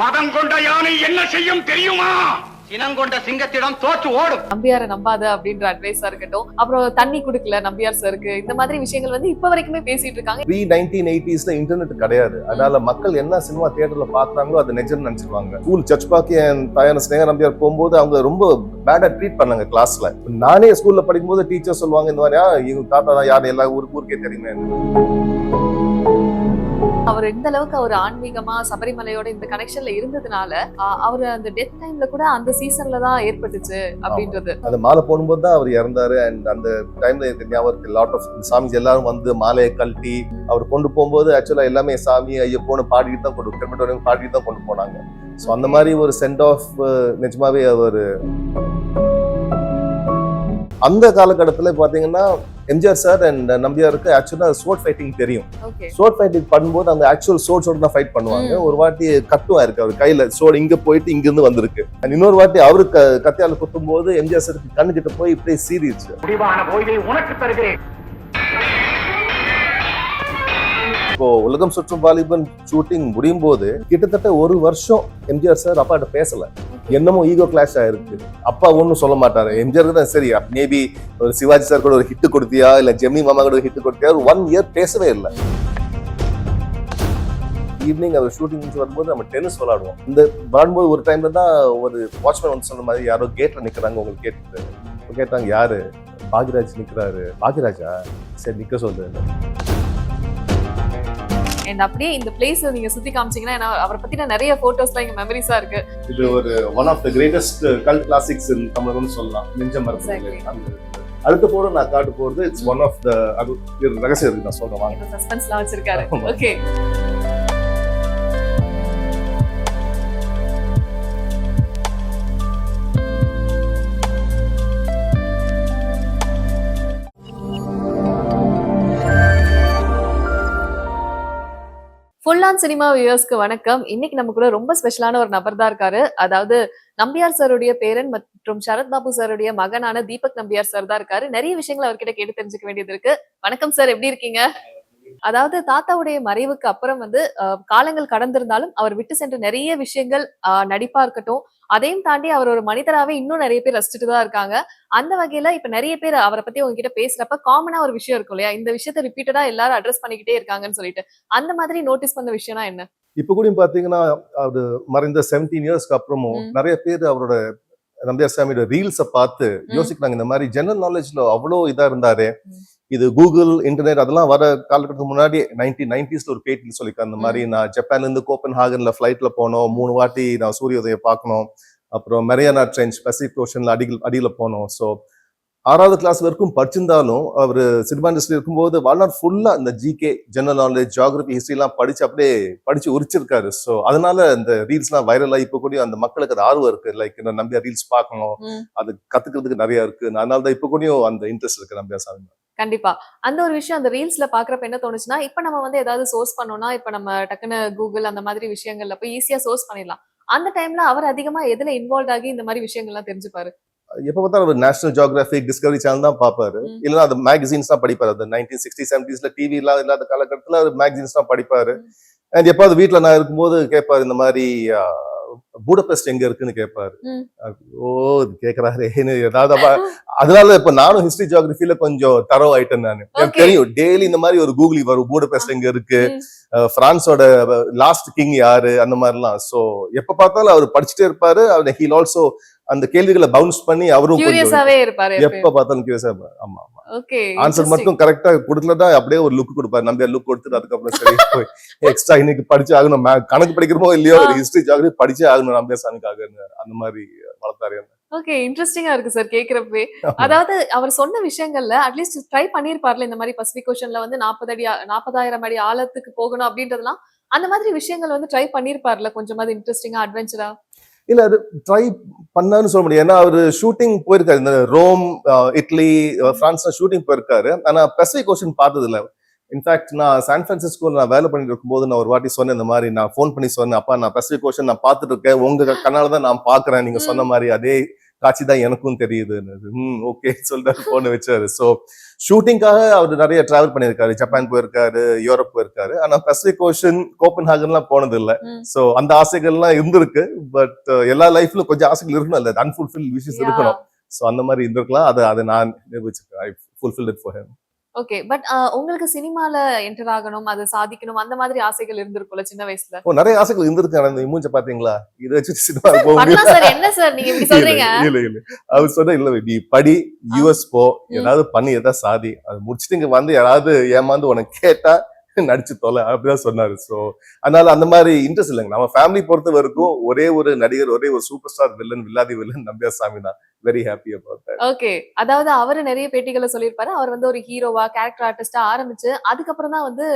மதம் கொண்ட யானை என்ன செய்யும் தெரியுமா? சினங்கொண்ட சிங்கத்திடம் தோற்று ஓடும். நம்பியாரை நம்பாத அப்படின்ற அட்வைஸா இருக்கட்டும். அப்புறம் தண்ணி குடுக்கல நம்பியார் சாருக்கு இந்த மாதிரி விஷயங்கள் வந்து இப்ப வரைக்குமே பேசிட்டு இருக்காங்க. ப்ரீ நைன்டீன் எயிட்டிஸ்ல இன்டர்நெட் கிடையாது. அதனால மக்கள் என்ன சினிமா தியேட்டர்ல பாக்குறாங்களோ அது நிஜம்னு நினைச்சிருவாங்க. ஸ்கூல் சர்ச் பாக்கி என் தாயான ஸ்னேகா நம்பியார் போகும்போது அவங்க ரொம்ப பேடா ட்ரீட் பண்ணாங்க கிளாஸ்ல நானே ஸ்கூல்ல படிக்கும்போது டீச்சர் சொல்லுவாங்க இந்த மாதிரியா இவங்க தாத்தா தான் யார்? எல்லா ஊருக்கு ஊருக்கே தெரியுமே. அவர் எந்த அளவுக்கு அவர் ஆன்மீகமா சபரிமலையோட இந்த கனெக்ஷன்ல இருந்ததுனால அவர் அந்த டெத் டைம்ல கூட அந்த சீசன்ல தான் ஏற்பட்டுச்சு அப்படின்றது. அந்த மாலை போடும்போது தான் அவர் இறந்தாரு. அண்ட் அந்த டைம்ல எனக்கு ஞாபகம் இருக்கு லாட் ஆஃப் சாமிஸ் எல்லாரும் வந்து மாலையை கழட்டி அவர் கொண்டு போகும்போது ஆக்சுவலா எல்லாமே சாமி ஐயப்போன்னு பாடிட்டு தான் கொண்டு வரைக்கும் பாடிட்டு தான் கொண்டு போனாங்க. ஸோ அந்த மாதிரி ஒரு சென்ட் ஆஃப் நிஜமாவே அவர் அந்த காலகட்டத்துல பாத்தீங்கன்னா எம்ஜிஆர் சார் அண்ட் நம்பியாருக்கு ஆக்சுவலா சோட் ஃபைட்டிங் தெரியும். சோட் ஃபைட்டிங் பண்ணும்போது அந்த ஆக்சுவல் சோட்ஸோட தான் ஃபைட் பண்ணுவாங்க. ஒரு வாட்டி கட்டும் இருக்கு அவர் கையில. சோடு இங்க போயிட்டு இங்க இருந்து வந்திருக்கு. And இன்னொரு வாட்டி அவரு க கத்தியால குத்தும் போது எம்ஜிஆர் சாருக்கு கண்ணு கிட்ட போய் இப்படியே சீரிடுச்சு இப்போ உலகம் சுற்றும் வாலிபன் ஷூட்டிங் முடியும் போது கிட்டத்தட்ட ஒரு வருஷம் எம்ஜிஆர் சார் அப்பாட்ட பேசல. என்னமோ ஈகோ கிளாஷ் ஆயிருக்கு. அப்பா ஒன்றும் சொல்ல மாட்டாரு. எம்ஜிஆருக்கு தான் சரி மேபி ஒரு சிவாஜி சார் கூட ஒரு ஹிட் கொடுத்தியா இல்ல ஜெமினி மாமா கூட ஒரு ஹிட் கொடுத்தியா ஒரு ஒன் இயர் பேசவே இல்லை. ஈவினிங் அவர் ஷூட்டிங் முடிச்சு வரும்போது நம்ம டென்னிஸ் விளாடுவோம் இந்த விளாடும்போது ஒரு டைம்ல தான் ஒரு வாட்ச்மேன் வந்து சொன்ன மாதிரி யாரோ கேட்ல நிக்கிறாங்க உங்களுக்கு கேட்டு கேட்டாங்க யாரு? பாக்யராஜ் நிக்கிறாரு. பாக்யராஜா? சரி நிக்க சொல்லு அண்ட் அப்படியே இந்த பிளேஸ் நீங்க சுத்தி காமிச்சீங்கன்னா அவரை பத்தின நிறைய போட்டோஸ்லாம் இங்க மெமரிஸா இருக்கு. இது ஒரு one of the greatest cult classics in தமிழகம்னு சொல்லலாம். நெஞ்ச Exactly. மரத்துல அடுத்த போற நான் காட்டு போறது இட்ஸ் ஒன் ஆஃப் த அது ரகசியம் இருக்கு நான் சொல்றேன் வாங்க சஸ்பென்ஸ்லாம் வச்சிருக்காரு. ஓகே ஃபுல் சினிமா வியூவர்ஸ்க்கு வணக்கம். இன்னைக்கு நம்ம கூட ரொம்ப ஸ்பெஷலான ஒரு நபர் தான் இருக்காரு. அதாவது நம்பியார் சாருடைய பேரன் மற்றும் சரத்பாபு சாருடைய மகனான தீபக் நம்பியார் சார் தான் இருக்காரு. நிறைய விஷயங்கள் அவர்கிட்ட கேட்டு தெரிஞ்சுக்க வேண்டியது இருக்கு. வணக்கம் சார் எப்படி இருக்கீங்க? அதாவது தாத்தாவுடைய மறைவுக்கு அப்புறம் வந்து காலங்கள் கடந்திருந்தாலும் அவர் விட்டு சென்ற நிறைய விஷயங்கள் நடிப்பா இருக்கட்டும் அதையும் தாண்டி அவர் ஒரு மனிதராவே இன்னும் நிறைய பேர் ரசிச்சுட்டு தான் இருக்காங்க. அந்த வகையில இப்ப நிறைய பேர் அவரை பத்தி உங்ககிட்ட பேசுறப்ப காமனா ஒரு விஷயம் இருக்கும் இல்லையா? இந்த விஷயத்த ரிப்பீட்டடா எல்லாரும் அட்ரஸ் பண்ணிக்கிட்டே இருக்காங்கன்னு சொல்லிட்டு. அந்த மாதிரி நோட்டீஸ் பண்ண விஷயம்னா என்ன? இப்ப கூட பாத்தீங்கன்னா அவர் மறைந்த செவன்டீன் இயர்ஸ்க்கு அப்புறமும். நிறைய பேர் அவரோட நம்பியார் சாமியோட ரீல்ஸை பார்த்து யோசிக்கிறாங்க இந்த மாதிரி ஜெனரல் நாலேஜ்ல அவ்வளோ இதா இருந்தாரு. இது கூகுள் இன்டர்நெட் அதெல்லாம் வர காலகட்டத்துக்கு முன்னாடி நைன்டீன் நைன்டிஸ்ல ஒரு பேட்டியில் சொல்லியிருக்காரு. அந்த மாதிரி நான் ஜப்பான்ல இருந்து கோப்பன் ஹாகன்ல ஃபிளைட்ல போனோம். மூணு வாட்டி நான் சூரிய உதயம் பார்க்கணும். அப்புறம் மெரியானா ட்ரெஞ்ச் பசிபிக் ஓஷன்ல அடிகள் அடியில போனோம். ஸோ ஆறாவது கிளாஸ் வரைக்கும் படிச்சிருந்தாலும் அவர் சினிமா இண்டஸ்ட்ரி இருக்கும்போது வாழ்நாள் ஃபுல்லா இந்த ஜிகே ஜெனரல் நாலேஜ் ஜியாகிரபி ஹிஸ்டரிலாம் படிச்சு அப்படியே படிச்சு உரிச்சிருக்காரு. ஸோ அதனால இந்த ரீல்ஸ்லாம் வைரலா இப்போ கூட அந்த மக்களுக்கு அது ஆர்வம் இருக்கு. லைக் நம்பியா ரீல்ஸ் பார்க்கணும். அது கத்துக்கிறதுக்கு நிறைய இருக்கு. அதனால தான் இப்போ கூடயும் அந்த இன்ட்ரெஸ்ட் இருக்கு நம்பியா சாமி கண்டிப்பா. அந்த ஒரு விஷயம் அந்த ரீல்ஸ்ல பாக்குறப்ப என்ன தோணுச்சுன்னா இப்ப நம்ம வந்து ஏதாவது சோர்ஸ் பண்ணோம்னா இப்ப நம்ம டக்குன்னு கூகுள் அந்த மாதிரி விஷயங்கள்ல போய் ஈஸியா சோர்ஸ் பண்ணிடலாம். அந்த டைம்ல அவர் அதிகமா எதுல இன்வால்வ் ஆகி இந்த மாதிரி விஷயங்கள்லாம் தெரிஞ்சுப்பாரு? எப்ப பார்த்தாலும் அவர் நேஷனல் ஜியோகிராபிக் டிஸ்கவரி சேனல் தான் பார்ப்பாரு. இல்லைன்னா அது மேகசின்ஸ் தான் படிப்பாரு. அது நைன்டீன் சிக்ஸ்டி செவன்டிஸ்ல டிவி எல்லாம் இல்லாத காலகட்டத்துல அவர் மேகசின்ஸ் தான் படிப்பாரு. அண்ட் எப்பாவது வீட்ல நான் இருக்கும்போது கேட்பாரு இந்த மாதிரி பூடபெஸ்ட் எங்க இருக்குன்னு கேட்பாரு. ஓ கேக்குறாரேன்னு ஏதாவது அதனால இப்ப நானும் ஹிஸ்டரி ஜியோகிரபில கொஞ்சம் தரவு ஆயிட்டேன் நான். எனக்கு. தெரியும் டெய்லி இந்த மாதிரி ஒரு கூகுளி வரும் பூடபெஸ்ட் எங்க இருக்கு பிரான்ஸோட லாஸ்ட் கிங் யாரு அந்த மாதிரிலாம். சோ எப்ப பார்த்தாலும் அவர் படிச்சுட்டே இருப்பாரு. அவர் ஹீல் ஆல்சோ அந்த கேள்விகளை பவுன்ஸ் பண்ணி அவரும் எப்ப பார்த்தாலும் கியூரியஸா. ஆமா ஆமா. ஓகே ஆன்சர் மட்டும் கரெக்டா கொடுக்கலன்னா அப்படியே ஒரு லுக் கொடுப்பாரு. நம்பியா லுக் கொடுத்துட்டு அதுக்கப்புறம் சரி எக்ஸ்ட்ரா இன்னைக்கு படிச்சு ஆகணும். கணக்கு படிக்கிறமோ இல்லையோ ஆ. ஹிஸ்டரி ஜாகிரபி படிச்சே ஆகணும் நம்பியா சாமிக்காக அந்த மாதிரி வளர்த்தாரு. ஓகே இன்ட்ரெஸ்டிங்கா இருக்கு சார் கேக்குறப்பே அதாவது அவர் சொன்ன விஷயங்கள்ல அட்லீஸ்ட் ட்ரை பண்ணிருப்பார்ல இந்த மாதிரி பசிபிக் ஓஷன்ல வந்து நாற்பது அடி நாற்பதாயிரம் அடி ஆழத்துக்கு போகணும் அப்படின்றதெல்லாம் அந்த மாதிரி விஷயங்கள் வந்து ட்ரை பண்ணிருப்பார்ல கொஞ்சமாவது இன்ட்ரெஸ்டிங்கா அட்வென்ச்சரா இல்லை அது ட்ரை பண்ணாருன்னு சொல்ல முடியும் ஏன்னா அவர் ஷூட்டிங் போயிருக்காரு. இந்த ரோம் இட்லி ஃப்ரான்ஸ்ல ஷூட்டிங் போயிருக்காரு. ஆனால் பெசிபிக் ஓஷன் பார்த்தது இல்லை இன்ஃபேக்ட் நான் சான் பிரான்சிஸ்கோல நான் வேலை பண்ணிட்டு இருக்கும்போது நான் ஒரு வாட்டி சொன்னேன் இந்த மாதிரி நான் ஃபோன் பண்ணி சொன்னேன் அப்பா நான் பெசிபிக் ஓஷன் நான் பார்த்துட்டு இருக்கேன். உங்க கண்ணால் தான் நான் பார்க்குறேன். நீங்க சொன்ன மாதிரி அதே காட்சி தான் எனக்கும் தெரியுதுன்னு ம் ஓகே சொல்லிட்டு போன வச்சாரு. ஸோ ஷூட்டிங்காக அவர் நிறைய டிராவல் பண்ணியிருக்காரு. ஜப்பான் போயிருக்காரு யூரோப் போயிருக்காரு. ஆனா பசிபிக் ஓஷன் கோப்பன் ஹாகன்லாம் போனது இல்ல. ஸோ அந்த ஆசைகள்லாம் இருந்திருக்கு. பட் எல்லா லைஃப்ல கொஞ்சம் ஆசைகள் இருக்கணும். இல்ல அன்ஃபுல்ஃபில் விஷஸ் இருக்கணும். ஸோ அந்த மாதிரி இருந்திருக்கலாம். அது அதை நான் நிரூபிச்சிருக்கேன். I fulfil it for him okay but உங்களுக்கு சினிமால என்டர் ஆகணும் அதை சாதிக்கணும் அந்த மாதிரி ஆசைகள் இருந்திருக்கும்ல சின்ன வயசுல? ஓ நிறைய ஆசைகள் இருந்திருக்கு ஆனா இந்த மூஞ்ச பாத்தீங்களா? இதை வச்சு சினிமா போக சார் என்ன சார் நீங்க இப்படி சொல்றீங்க? இல்ல இல்ல. அவர் சொன்ன இல்ல நீ படி யூஎஸ் போ. ஏதாவது பண்ணி ஏதாவது சாதி அது முடிச்சுட்டு இங்க வந்து யாராவது ஏமாந்து உனக்கு கேட்டா நடிச்சு தொலை அப்படிதான் சொன்னாரு. சோ அதனால அந்த மாதிரி இன்ட்ரெஸ்ட் இல்லைங்க. நம்ம ஃபேமிலி பொறுத்த வரைக்கும் ஒரே ஒரு நடிகர் ஒரே ஒரு சூப்பர் ஸ்டார் வில்லன் வில்லாதி வில்லன் நம்பியார் சாமி தான் வெரி ஹாப்பி அபவுட் ஓகே அதாவது அவரு நிறைய பேட்டிகளை சொல்லியிருப்பாரு. அவர் வந்து ஒரு ஹீரோவா கேரக்டர் ஆர்டிஸ்டா ஆரம்பிச்சு அதுக்கப்புறம் தான் வந்து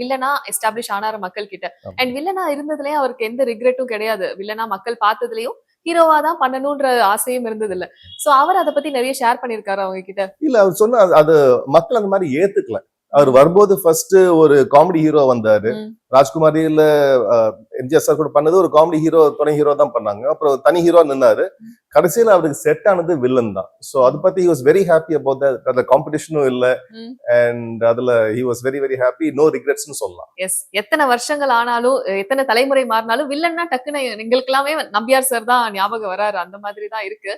வில்லனா எஸ்டாப்ளிஷ் ஆனாரு மக்கள் கிட்ட. அண்ட் வில்லனா இருந்ததுலயும் அவருக்கு எந்த ரிக்ரெட்டும் கிடையாது. வில்லனா மக்கள் பார்த்ததுலயும் ஹீரோவா தான் பண்ணணும்ன்ற ஆசையும் இருந்தது இல்ல சோ அவர் அதை பத்தி நிறைய ஷேர் பண்ணிருக்காரு அவங்க கிட்ட. இல்ல அவர் சொன்ன அது மக்கள் அந்த மாதிரி ஏத்துக்கல. அவர் வரும்போது ஃபர்ஸ்ட் ஒரு காமெடி ஹீரோ வந்தாரு. ராஜ்குமாரியில எம்ஜிஆர் சார் கூட பண்ணது ஒரு காமெடி ஹீரோ துணை ஹீரோ தான் பண்ணாங்க. அப்புறம் தனி ஹீரோ நின்னாரு. கடைசியில அவருக்கு செட் ஆனது வில்லன் தான். சோ அது பத்தி he was very happy about அதுல காம்படிஷனும் இல்ல. அண்ட் அதுல he was very very happy no ரிக்ரெட்ஸ்னு சொல்லலாம். எஸ் எத்தனை வருஷங்கள் ஆனாலும் எத்தனை தலைமுறை மாறினாலும் வில்லன்னா டக்குன்னு எங்களுக்கு எல்லாமே நம்பியார் சார் தான் ஞாபகம் வராரு. அந்த மாதிரி தான் இருக்கு.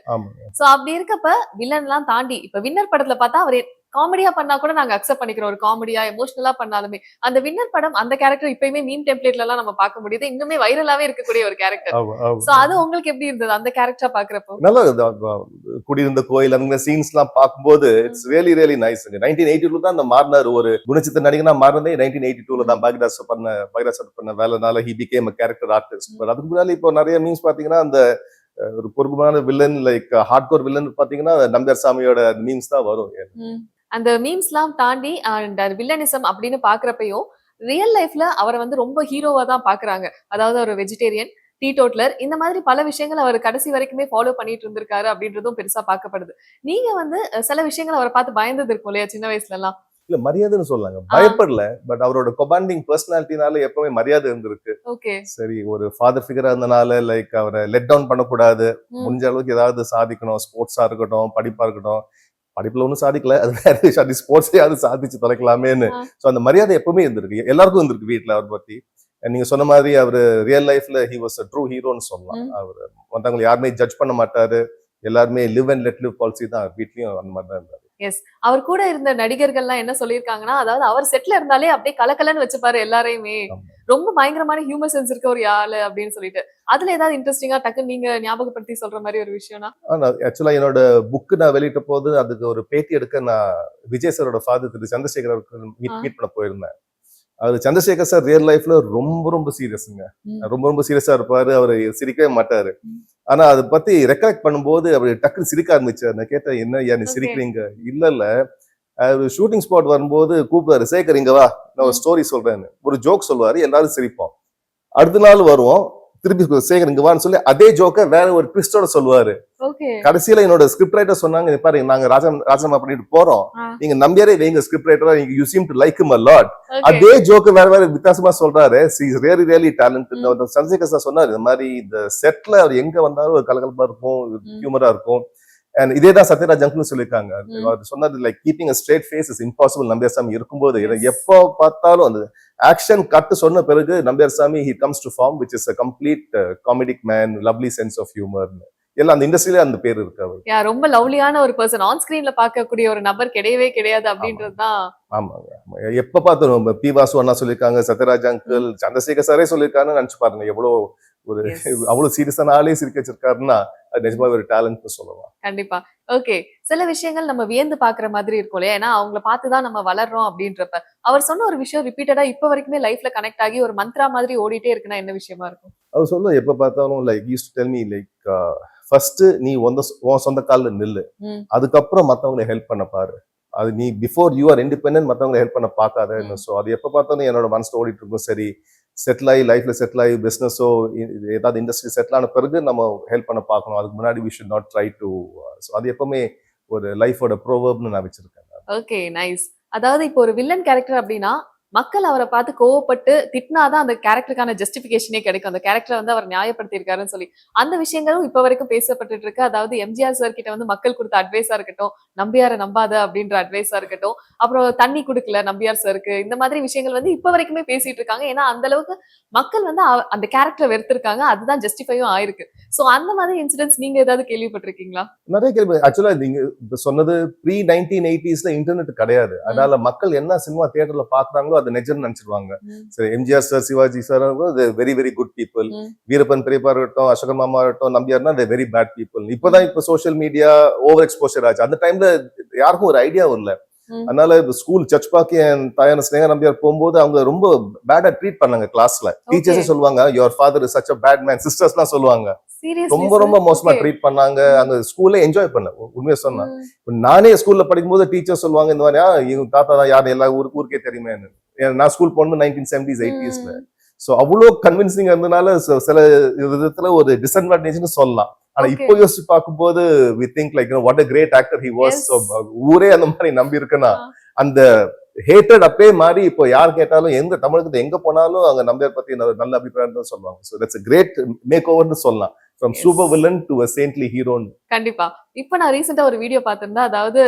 சோ அப்படி இருக்கப்ப வில்லன் எல்லாம் தாண்டி இப்ப வின்னர் படத்துல பார்த்தா அவர் காமெடியா பண்ணா கூட நாங்க அக்செப்ட் பண்ணிக்கிறோம். ஒரு காமெடியா எமோஷனலா பண்ணாலுமே. அந்த வின்னர் படம் அந்த கேரக்டர் இப்பயுமே மீம் டெம்ப்ளேட்ல எல்லாம் நம்ம பார்க்க முடியுது. இன்னுமே வைரலாவே இருக்கக்கூடிய ஒரு கேரக்டர் சோ அது உங்களுக்கு எப்படி இருந்தது? அந்த கேரக்டரா பாக்குறப்போ நல்லா குடியிருந்த கோயில் அந்த சீன்ஸ் எல்லாம் பார்க்கும்போது it's really really nice nineteen eighty two தான் அந்த மாறினார். ஒரு குணச்சித்திர நடிகனா மாறினதே நைன்டீன் எயிட்டி டூல தான் பாக்தாஸ் பண்ண பாக்தாஸ் பண்ண வேலைனால he became character artist but அதுக்கு முன்னாடி இப்போ நிறைய மீன்ஸ் பாத்தீங்கன்னா அந்த ஒரு பொறுப்பான villain like hard core villain பாத்தீங்கன்னா நம்பியார் சாமியோட மீன்ஸ் தான் வரும். அந்த மீம்ஸ் எல்லாம் தாண்டி அண்ட் வில்லனிசம் அப்படின்னு பாக்குறப்பையும் ரியல் லைஃப்ல அவரை வந்து ரொம்ப ஹீரோவா தான் பாக்குறாங்க அதாவது ஒரு வெஜிடேரியன் டீடோட்லர் இந்த மாதிரி பல விஷயங்கள் அவர் கடைசி வரைக்குமே ஃபாலோ பண்ணிட்டு இருந்திருக்காரு அப்படின்றதும் பெருசா பார்க்கப்படுது. நீங்க வந்து சில விஷயங்கள் அவரை பார்த்து பயந்தது இருக்கும் இல்லையா சின்ன வயசுல எல்லாம் இல்ல மரியாதைன்னு சொல்லாங்க. பயப்படல பட் அவரோட கொபாண்டிங் பர்சனாலிட்டினால எப்பவுமே மரியாதை இருந்திருக்கு. ஓகே. சரி ஒரு ஃபாதர் ஃபிகரா இருந்தனால லைக் அவரை லெட் டவுன் பண்ணக்கூடாது. முடிஞ்ச அளவுக்கு ஏதாவது சாதிக்கணும் ஸ்போர்ட்ஸா இருக்கட்டும் படிப்பா இருக்கட்டும். படிப்புல ஒன்றும் சாதிக்கல அது வேற விஷயம். அது ஸ்போர்ட்ஸையாவது சாதிச்சு தொலைக்கலாமேன்னு. ஸோ அந்த மரியாதை எப்பவுமே இருந்திருக்கு. எல்லாருக்கும் இருந்திருக்கு வீட்ல அவர் பத்தி. And நீங்க சொன்ன மாதிரி அவர் ரியல் லைஃப்ல ஹி வாஸ் ட்ரூ ஹீரோன்னு சொல்லலாம். அவர் மத்தவங்களை யாருமே ஜட்ஜ் பண்ண மாட்டாரு. எல்லாருமே live and let live policy தான். வீட்லயும் அந்த மாதிரி தான் இருந்தாரு. அவர் கூட இருந்த நடிகர்கள்லாம் என்ன சொல்லியிருக்காங்கன்னா அதாவது அவர் செட்ல இருந்தாலே அப்படியே கலக்கலன்னு வச்சுப்பாரு எல்லாரையுமே. ரொம்ப பயங்கரமான ஹியூமர் சென்ஸ் இருக்க ஒரு ஆளு அப்படின்னு சொல்லிட்டு. அதுல ஏதாவது இன்ட்ரெஸ்டிங்கா டக்குன்னு நீங்க ஞாபகப்படுத்தி சொல்ற மாதிரி ஒரு விஷயம்னா? ஆக்சுவலா என்னோட புக்கு நான் வெளியிட்ட போது அதுக்கு ஒரு பேட்டி எடுக்க நான் விஜய் சாரோட ஃபாதர் திரு சந்திரசேகர் அவருக்கு மீட். மீட் பண்ண போயிருந்தேன். அவர் சந்திரசேகர் சார் ரியல் லைஃப்ல ரொம்ப ரொம்ப சீரியஸுங்க. ரொம்ப ரொம்ப சீரியஸா இருப்பாரு. அவர் சிரிக்கவே மாட்டாரு. ம். ஆனா அதை பத்தி ரெக்கலெக்ட் பண்ணும்போது அவர் டக்குன்னு சிரிக்க ஆரம்பிச்சார் நான் கேட்டேன் என்ன Okay. சிரிக்கிறீங்க இல்ல இல்ல ஷூட்டிங் ஸ்பாட் வரும்போது கூப்பிடுவாரு சேகர் இங்க வா நான் ஒரு. ஸ்டோரி சொல்றேன்னு ஒரு ஜோக் சொல்லுவாரு எல்லாரும் சிரிப்போம் அடுத்த நாள் வருவோம் திருப்பி சேகர் இங்க வான்னு சொல்லி அதே ஜோக்க வேற ஒரு ட்விஸ்டோட சொல்லுவாரு. கடைசியில என்னோட ஸ்கிரிப்ட் ரைட்டர் சொன்னாங்க "இங்க பாருங்க நாங்க ராஜா ராஜினாமா பண்ணிட்டு போறோம். நீங்க நம்பியாரே வைங்க ஸ்கிரிப்ட் ரைட்டரா நீங்க you seem to like a lot. அதே ஜோக்கு வேற வேற வித்தியாசமா சொல்றாரு really really talent. Chandrasekhar sir சொன்னாரு இந்த மாதிரி இந்த செட்ல அவர் எங்க வந்தாலும் ஒரு கலகலப்பா இருக்கும். ஹியூமரா இருக்கும். அண்ட் இதே தான் சத்யராஜ் அங்கிள் சொல்லியிருக்காங்க. அவர் சொன்னது like keeping straight face is impossible Nambiar Swamy இருக்கும்போது. எப்போ பார்த்தாலும் அந்த ஆக்ஷன் கட்டு சொன்ன பிறகு Nambiar Swamy he comes to form which is a complete comedic man lovely sense of humour எல்லாம் அந்த இண்டஸ்ட்ரியில அந்த பேர் இருக்கு அவர் ரொம்ப லவ்லியான ஒரு பர்சன் ஆன் ஸ்கிரீன்ல பார்க்கக்கூடிய ஒரு நபர் கிடையவே கிடையாது அப்படின்றதுதான் ஆமாங்க ஆமா. எப்ப பார்த்தோம் பி வாசு அண்ணா சொல்லியிருக்காங்க சத்யராஜ் அங்கிள் சந்திரசேகர் சாரே சொல்லியிருக்காருன்னு நினைச்சு பாருங்க எவ்வளவு ஒரு. அவ்வளவு சீரியஸான ஆளே சிரிக்க வச்சிருக்காருன்னா அது நிஜமா ஒரு டேலண்ட் சொல்லலாம். கண்டிப்பா. ஓகே சில விஷயங்கள் நம்ம வியந்து பாக்குற மாதிரி இருக்கும் இல்லையா? ஏன்னா அவங்கள பார்த்துதான் நம்ம வளர்றோம் அப்படின்றப்ப. அவர் சொன்ன ஒரு விஷயம் ரிப்பீட்டடா இப்ப வரைக்குமே லைஃப்ல கனெக்ட் ஆகி ஒரு மந்த்ரா மாதிரி ஓடிட்டே இருக்குன்னா என்ன விஷயமா இருக்கும்? அவர் சொல்ல எப்ப பார்த்தாலும் like used tell me like first நீ உன் சொந்த கால்ல நில்லு. அதுக்கப்புறம் மத்தவங்களை ஹெல்ப் பண்ண பாரு. அது நீ பிஃபோர் யூ ஆர் இண்டிபெண்டன்ட் மத்தவங்களை ஹெல்ப் பண்ண பார்க்காத. ஸோ அது எப்ப பார்த்தாலும் என்னோட மனசுல ஓடிட்டு இருக்கும். சரி செட்டில் ஆகி லைஃப்பில் செட்டில் ஆகி பிஸ்னஸோ ஏதாவது இண்டஸ்ட்ரி செட்டில் ஆன பிறகு நம்ம ஹெல்ப் பண்ண பார்க்கணும். அதுக்கு முன்னாடி we should not try to so அது எப்பவுமே ஒரு லைஃபோட ப்ரோவர்ப்னு நான் வச்சிருக்கேன். ஓகே நைஸ் அதாவது இப்போ ஒரு வில்லன் கேரக்டர் அப்படின்னா மக்கள் அவரை பார்த்து கோவப்பட்டு திட்டினாதான் அந்த கேரக்டருக்கான ஜஸ்டிபிகேஷனே கிடைக்கும். அந்த கேரக்டரை வந்து அவர் நியாயப்படுத்தியிருக்காருன்னு சொல்லி. அந்த விஷயங்களும் இப்ப வரைக்கும் பேசப்பட்டுட்டு இருக்கு. அதாவது எம்ஜிஆர் சார் கிட்ட வந்து மக்கள் கொடுத்த அட்வைஸா இருக்கட்டும் நம்பியார நம்பாத அப்படின்ற அட்வைஸா இருக்கட்டும் அப்புறம் தண்ணி கொடுக்கல நம்பியார் சாருக்கு இந்த மாதிரி விஷயங்கள் வந்து இப்ப வரைக்குமே பேசிட்டு இருக்காங்க. ஏன்னா அந்த அளவுக்கு மக்கள் வந்து அந்த கேரக்டரை வெறுத்திருக்காங்க. அதுதான் ஜஸ்டிஃபையும் ஆயிருக்கு. சோ அந்த மாதிரி இன்சிடென்ட்ஸ் நீங்க ஏதாவது கேள்விப்பட்டிருக்கீங்களா? நிறைய கேள்வி. ஆக்சுவலா நீங்க இப்ப சொன்னது ப்ரீ நைன்டீன் எயிட்டிஸ்ல இன்டர்நெட் கிடையாது. அதனால மக்கள் என்ன சினிமா தியேட்டர்ல பாக்குறாங்களோ அது நிஜம்னு நினைச்சிருவாங்க. சரி MGR sir Sivaji sir very very good people. Veerappan பெரியப்பா இருக்கட்டும் அசோகன் மாமா இருக்கட்டும் நம்பியார்னா வெரி பேட் பீப்புள் இப்பதான் இப்ப சோஷியல் மீடியா ஓவர் எக்ஸ்போஷர் ஆச்சு. அந்த டைம்ல யாருக்கும் ஒரு ஐடியா இல்ல. அதனால ஸ்கூல் சர்ச் பாக்கி என் தாயான ஸ்னேகா நம்பியார் போகும்போது அவங்க ரொம்ப பேடா ட்ரீட் பண்ணாங்க கிளாஸ்ல டீச்சர்ஸே சொல்லுவாங்க your father is such a bad man sisters எல்லாம் சொல்லுவாங்க. ரொம்ப ரொம்ப மோசமா ட்ரீட் பண்ணாங்க. அந்த ஸ்கூல்ல என்ஜாய் பண்ண உண்மையை சொன்னா. இப்ப நானே ஸ்கூல்ல படிக்கும்போது டீச்சர் சொல்லுவாங்க இந்த மாதிரியா இவங்க தாத்தா தான் யார்? எல்லா ஊருக்கு ஊருக்கே ஏன்னா நான் ஸ்கூல் போனது நைன்டீன் செவன்டிஸ் எயிட்டிஸ்ல சோ அவ்வளோ கன்வின்சிங் இருந்தனால ச- சில விதத்துல ஒரு டிஸ்அட்வான்டேஜ்னு சொல்லலாம். ஆனா. இப்போ யோசிச்சு பார்க்கும்போது we think like what a great actor he was. ஊரே அந்த மாதிரி நம்பி இருக்குன்னா. அந்த ஹேட்டட் அப்பே மாறி இப்போ யார் கேட்டாலும் எங்க தமிழகத்துல எங்க போனாலும் அங்க நம்பியார் பத்தி நல்ல அபிப்பிராயம் தான் சொல்லுவாங்க ஸோ தட்ஸ் கிரேட் மேக் ஓவர்னு சொல்லலாம் from. Super villain to a saintly ஹீரோன்னு கண்டிப்பா இப்ப நான் ரீசெண்டா ஒரு வீடியோ பார்த்திருந்தேன் அதாவது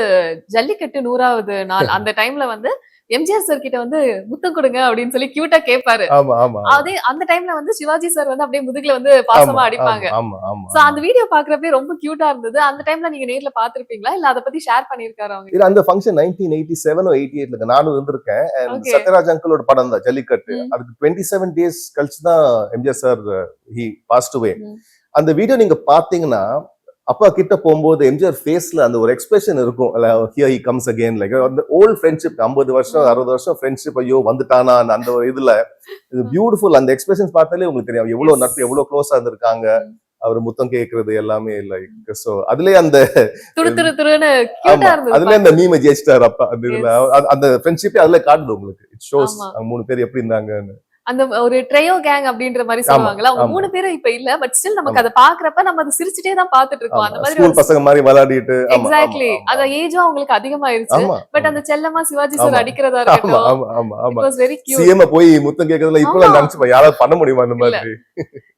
ஜல்லிக்கட்டு நூறாவது நாள் அந்த டைம்ல வந்து எம்ஜிஆர் சார் கிட்ட வந்து முத்தம் கொடுங்க அப்படின்னு சொல்லி கியூட்டா கேட்பாரு ஆமா ஆமா அதே அந்த டைம்ல வந்து சிவாஜி சார் வந்து அப்படியே முதுகுல வந்து பாசமா அடிப்பாங்க. ஆமா ஆமா சோ அந்த வீடியோ பாக்குறப்பே ரொம்ப கியூட்டா இருந்தது. அந்த டைம்ல நீங்க நேர்ல பாத்திருப்பீங்களா இல்ல அத பத்தி ஷேர் பண்ணிருக்காரு அவங்க? அந்த function nineteen eighty seven eighty எயிட்ல நானும் இருந்திருக்கேன். சத்யராஜ் அங்கிளோட படம் தான் ஜல்லிக்கட்டு. அதுக்கு டுவெண்ட்டி செவன் டேஸ் கழிச்சு தான் MGR sir he passed away ம். அந்த வீடியோ நீங்க பாத்தீங்கன்னா அப்பா கிட்ட போகும்போது எம்ஜிஆர் ஃபேஸ்ல அந்த ஒரு எக்ஸ்பிரஷன் இருக்கும். Here he comes again like அந்த ஓல்ட் ஃப்ரெண்ட்ஷிப் ஐம்பது வருஷம் அறுபது வருஷம் ஃப்ரெண்ட்ஷிப் ஐயோ வந்துட்டானா அந்த ஒரு இதுல. இது பியூட்டிஃபுல் அந்த எக்ஸ்பிரஷன்ஸ் பார்த்தாலே உங்களுக்கு தெரியும். எவ்வளவு Yes. நட்பு எவ்வளவு க்ளோஸா இருந்திருக்காங்க. அவர் முத்தம் கேக்குறது எல்லாமே லைக் சோ அதுலயே அந்த அதுல அந்த மீம ஜெயிச்சிட்டாரு அப்பா. அந்த அந்த ஃப்ரெண்ட்ஷிப்பே அதுல காட்டுது உங்களுக்கு. இட் ஷோஸ் மூணு பேர் எப்படி இருந்தாங்கன்னு. அந்த ஒரு ட்ரையோ கேங் அப்படின்ற மாதிரி சொல்லுவாங்கல்ல அவங்க. மூணு பேரும் இப்ப இல்ல பட் ஸ்டில் நமக்கு. அதை பாக்குறப்ப நம்ம அதை சிரிச்சுட்டே தான் பாத்துட்டு இருக்கோம். அந்த மாதிரி பசங்க மாதிரி விளையாடிட்டு எக்ஸாக்ட்லி அத ஏஜும் அவங்களுக்கு அதிகமாயிருச்சு. பட் அந்த செல்லமா சிவாஜி சார். அடிக்கிறதா இருக்கட்டும் போய் முத்தம் கேக்குறதுல இப்ப. நினைச்சு யாராவது பண்ண முடியுமா அந்த மாதிரி?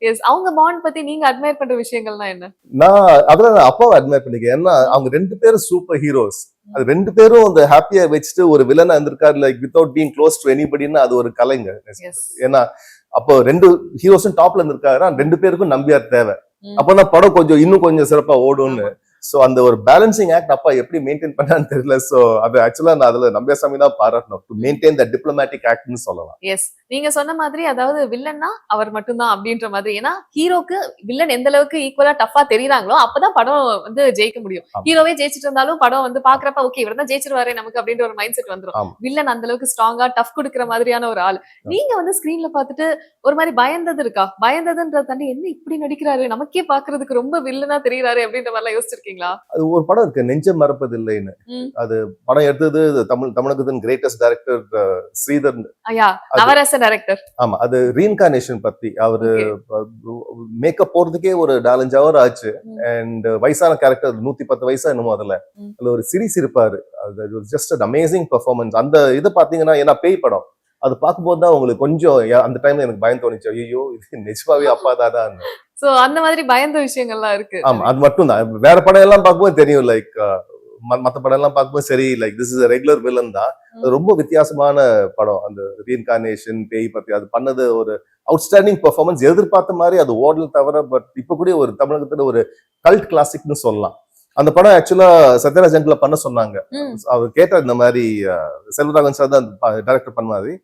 எஸ் அவங்க பாண்ட் பத்தி நீங்க அட்மையர் பண்ற விஷயங்கள்னா என்ன? நான் அதுல நான் அப்பாவை அட்மையர் பண்ணிக்கேன் ஏன்னா அவங்க ரெண்டு பேரும் சூப்பர் ஹீரோஸ் அது ரெண்டு பேரும் அந்த ஹாப்பியா வச்சுட்டு ஒரு வில்லனா இருந்திருக்காரு like without being close to எனிபடின்னு அது ஒரு கலைங்க. ஏன்னா அப்போ ரெண்டு ஹீரோஸும் டாப்ல இருந்திருக்காரு ரெண்டு பேருக்கும் நம்பியார் தேவை. ம். அப்பனா படம் கொஞ்சம் இன்னும் கொஞ்சம் சிறப்பா ஓடும்னு. சோ அந்த ஒரு பேலன்சிங் ஆக்ட் அப்பா எப்படி மெயின்டைன் பண்ணான்னு தெரியல. சோ அது ஆக்சுவலா நான் அதுல நம்பியாசாமி தான் பாராட்டணும். டு மெயின்டைன் த டிப்ளமேட்டிக் ஆக்ட்னு சொல்லலாம். எஸ் நீங்க சொன்ன மாதிரி அதாவது வில்லன்னா அவர் மட்டும்தான் அப்படின்ற மாதிரி. ஏன்னா ஹீரோக்கு வில்லன் எந்த அளவுக்கு ஈக்குவலா டஃபா தெரியறாங்களோ அப்பதான் படம் வந்து ஜெயிக்க முடியும். ஹீரோவே ஜெயிச்சிட்டு இருந்தாலும் படம் வந்து பாக்குறப்ப ஓகே இவர் தான் ஜெயிச்சிருவாரு நமக்கு அப்படின்ற ஒரு மைண்ட் செட் வந்துரும். ஆமா. வில்லன் அந்த அளவுக்கு ஸ்ட்ராங்கா டஃப் கொடுக்குற மாதிரியான ஒரு ஆள். நீங்க வந்து ஸ்கிரீன்ல பார்த்துட்டு ஒரு மாதிரி பயந்தது இருக்கா? பயந்ததுன்றத தாண்டி என்ன இப்படி நடிக்கிறாரு? நமக்கே பாக்குறதுக்கு ரொம்ப வில்லனா தெரியறாரு அப்படின்ற மாதிரி எல்லாம் யோசிச்சிருக்கீங்களா அது ஒரு படம் இருக்கு நெஞ்சம் மறப்பதில்லைன்னு. ம். அது படம் எடுத்தது தமிழ் தமிழகத்தின் கிரேட்டஸ்ட் டைரக்டர் ஸ்ரீதர். நவரச டைரக்டர் ஆமா அது ரீஇன்கார்னேஷன் பத்தி. அவரு மேக்கப் போறதுக்கே ஒரு நாலஞ்சு ஹவர் ஆச்சு. அண்ட் வயசான கேரக்டர் நூத்தி பத்து வயசா என்னமோ அதுல. அதுல ஒரு சிரிஸ் இருப்பாரு அது ஜஸ்ட் அன் அமேசிங் பெர்ஃபார்மன்ஸ் அந்த இது பாத்தீங்கன்னா ஏன்னா பேய் படம். அது பார்க்கும்போது தான் உங்களுக்கு கொஞ்சம் அந்த டைம்ல எனக்கு பயம் தோணுச்சு. ஐயோ இது நிஜமாவே அப்பா தான் சோ அந்த மாதிரி பயந்த விஷயங்கள்லாம் இருக்கு. ஆமா அது மட்டும் தான் வேற படம் எல்லாம் பார்க்கும்போது தெரியும் லைக் மத்த படம் எல்லாம் பார்க்கும்போது சரி like this is regular villain தான். ரொம்ப வித்தியாசமான படம். அந்த ரீஇன்கார்னேஷன் பேய் பத்தி அது பண்ணது ஒரு அவுட்ஸ்டாண்டிங் பெர்ஃபார்மன்ஸ் எதிர்பார்த்த மாதிரி அது ஓடல தவிர பட் இப்ப கூட ஒரு தமிழகத்துல ஒரு கல்ட் கிளாசிக்னு சொல்லலாம். அந்த படம் ஆக்சுவலா சத்யராஜ் அங்கிள பண்ண சொன்னாங்க. அவர் கேட்டார் இந்த மாதிரி அஹ், செல்வராகவன் சார் தான் டைரக்டர் பண்ண மாதிரி.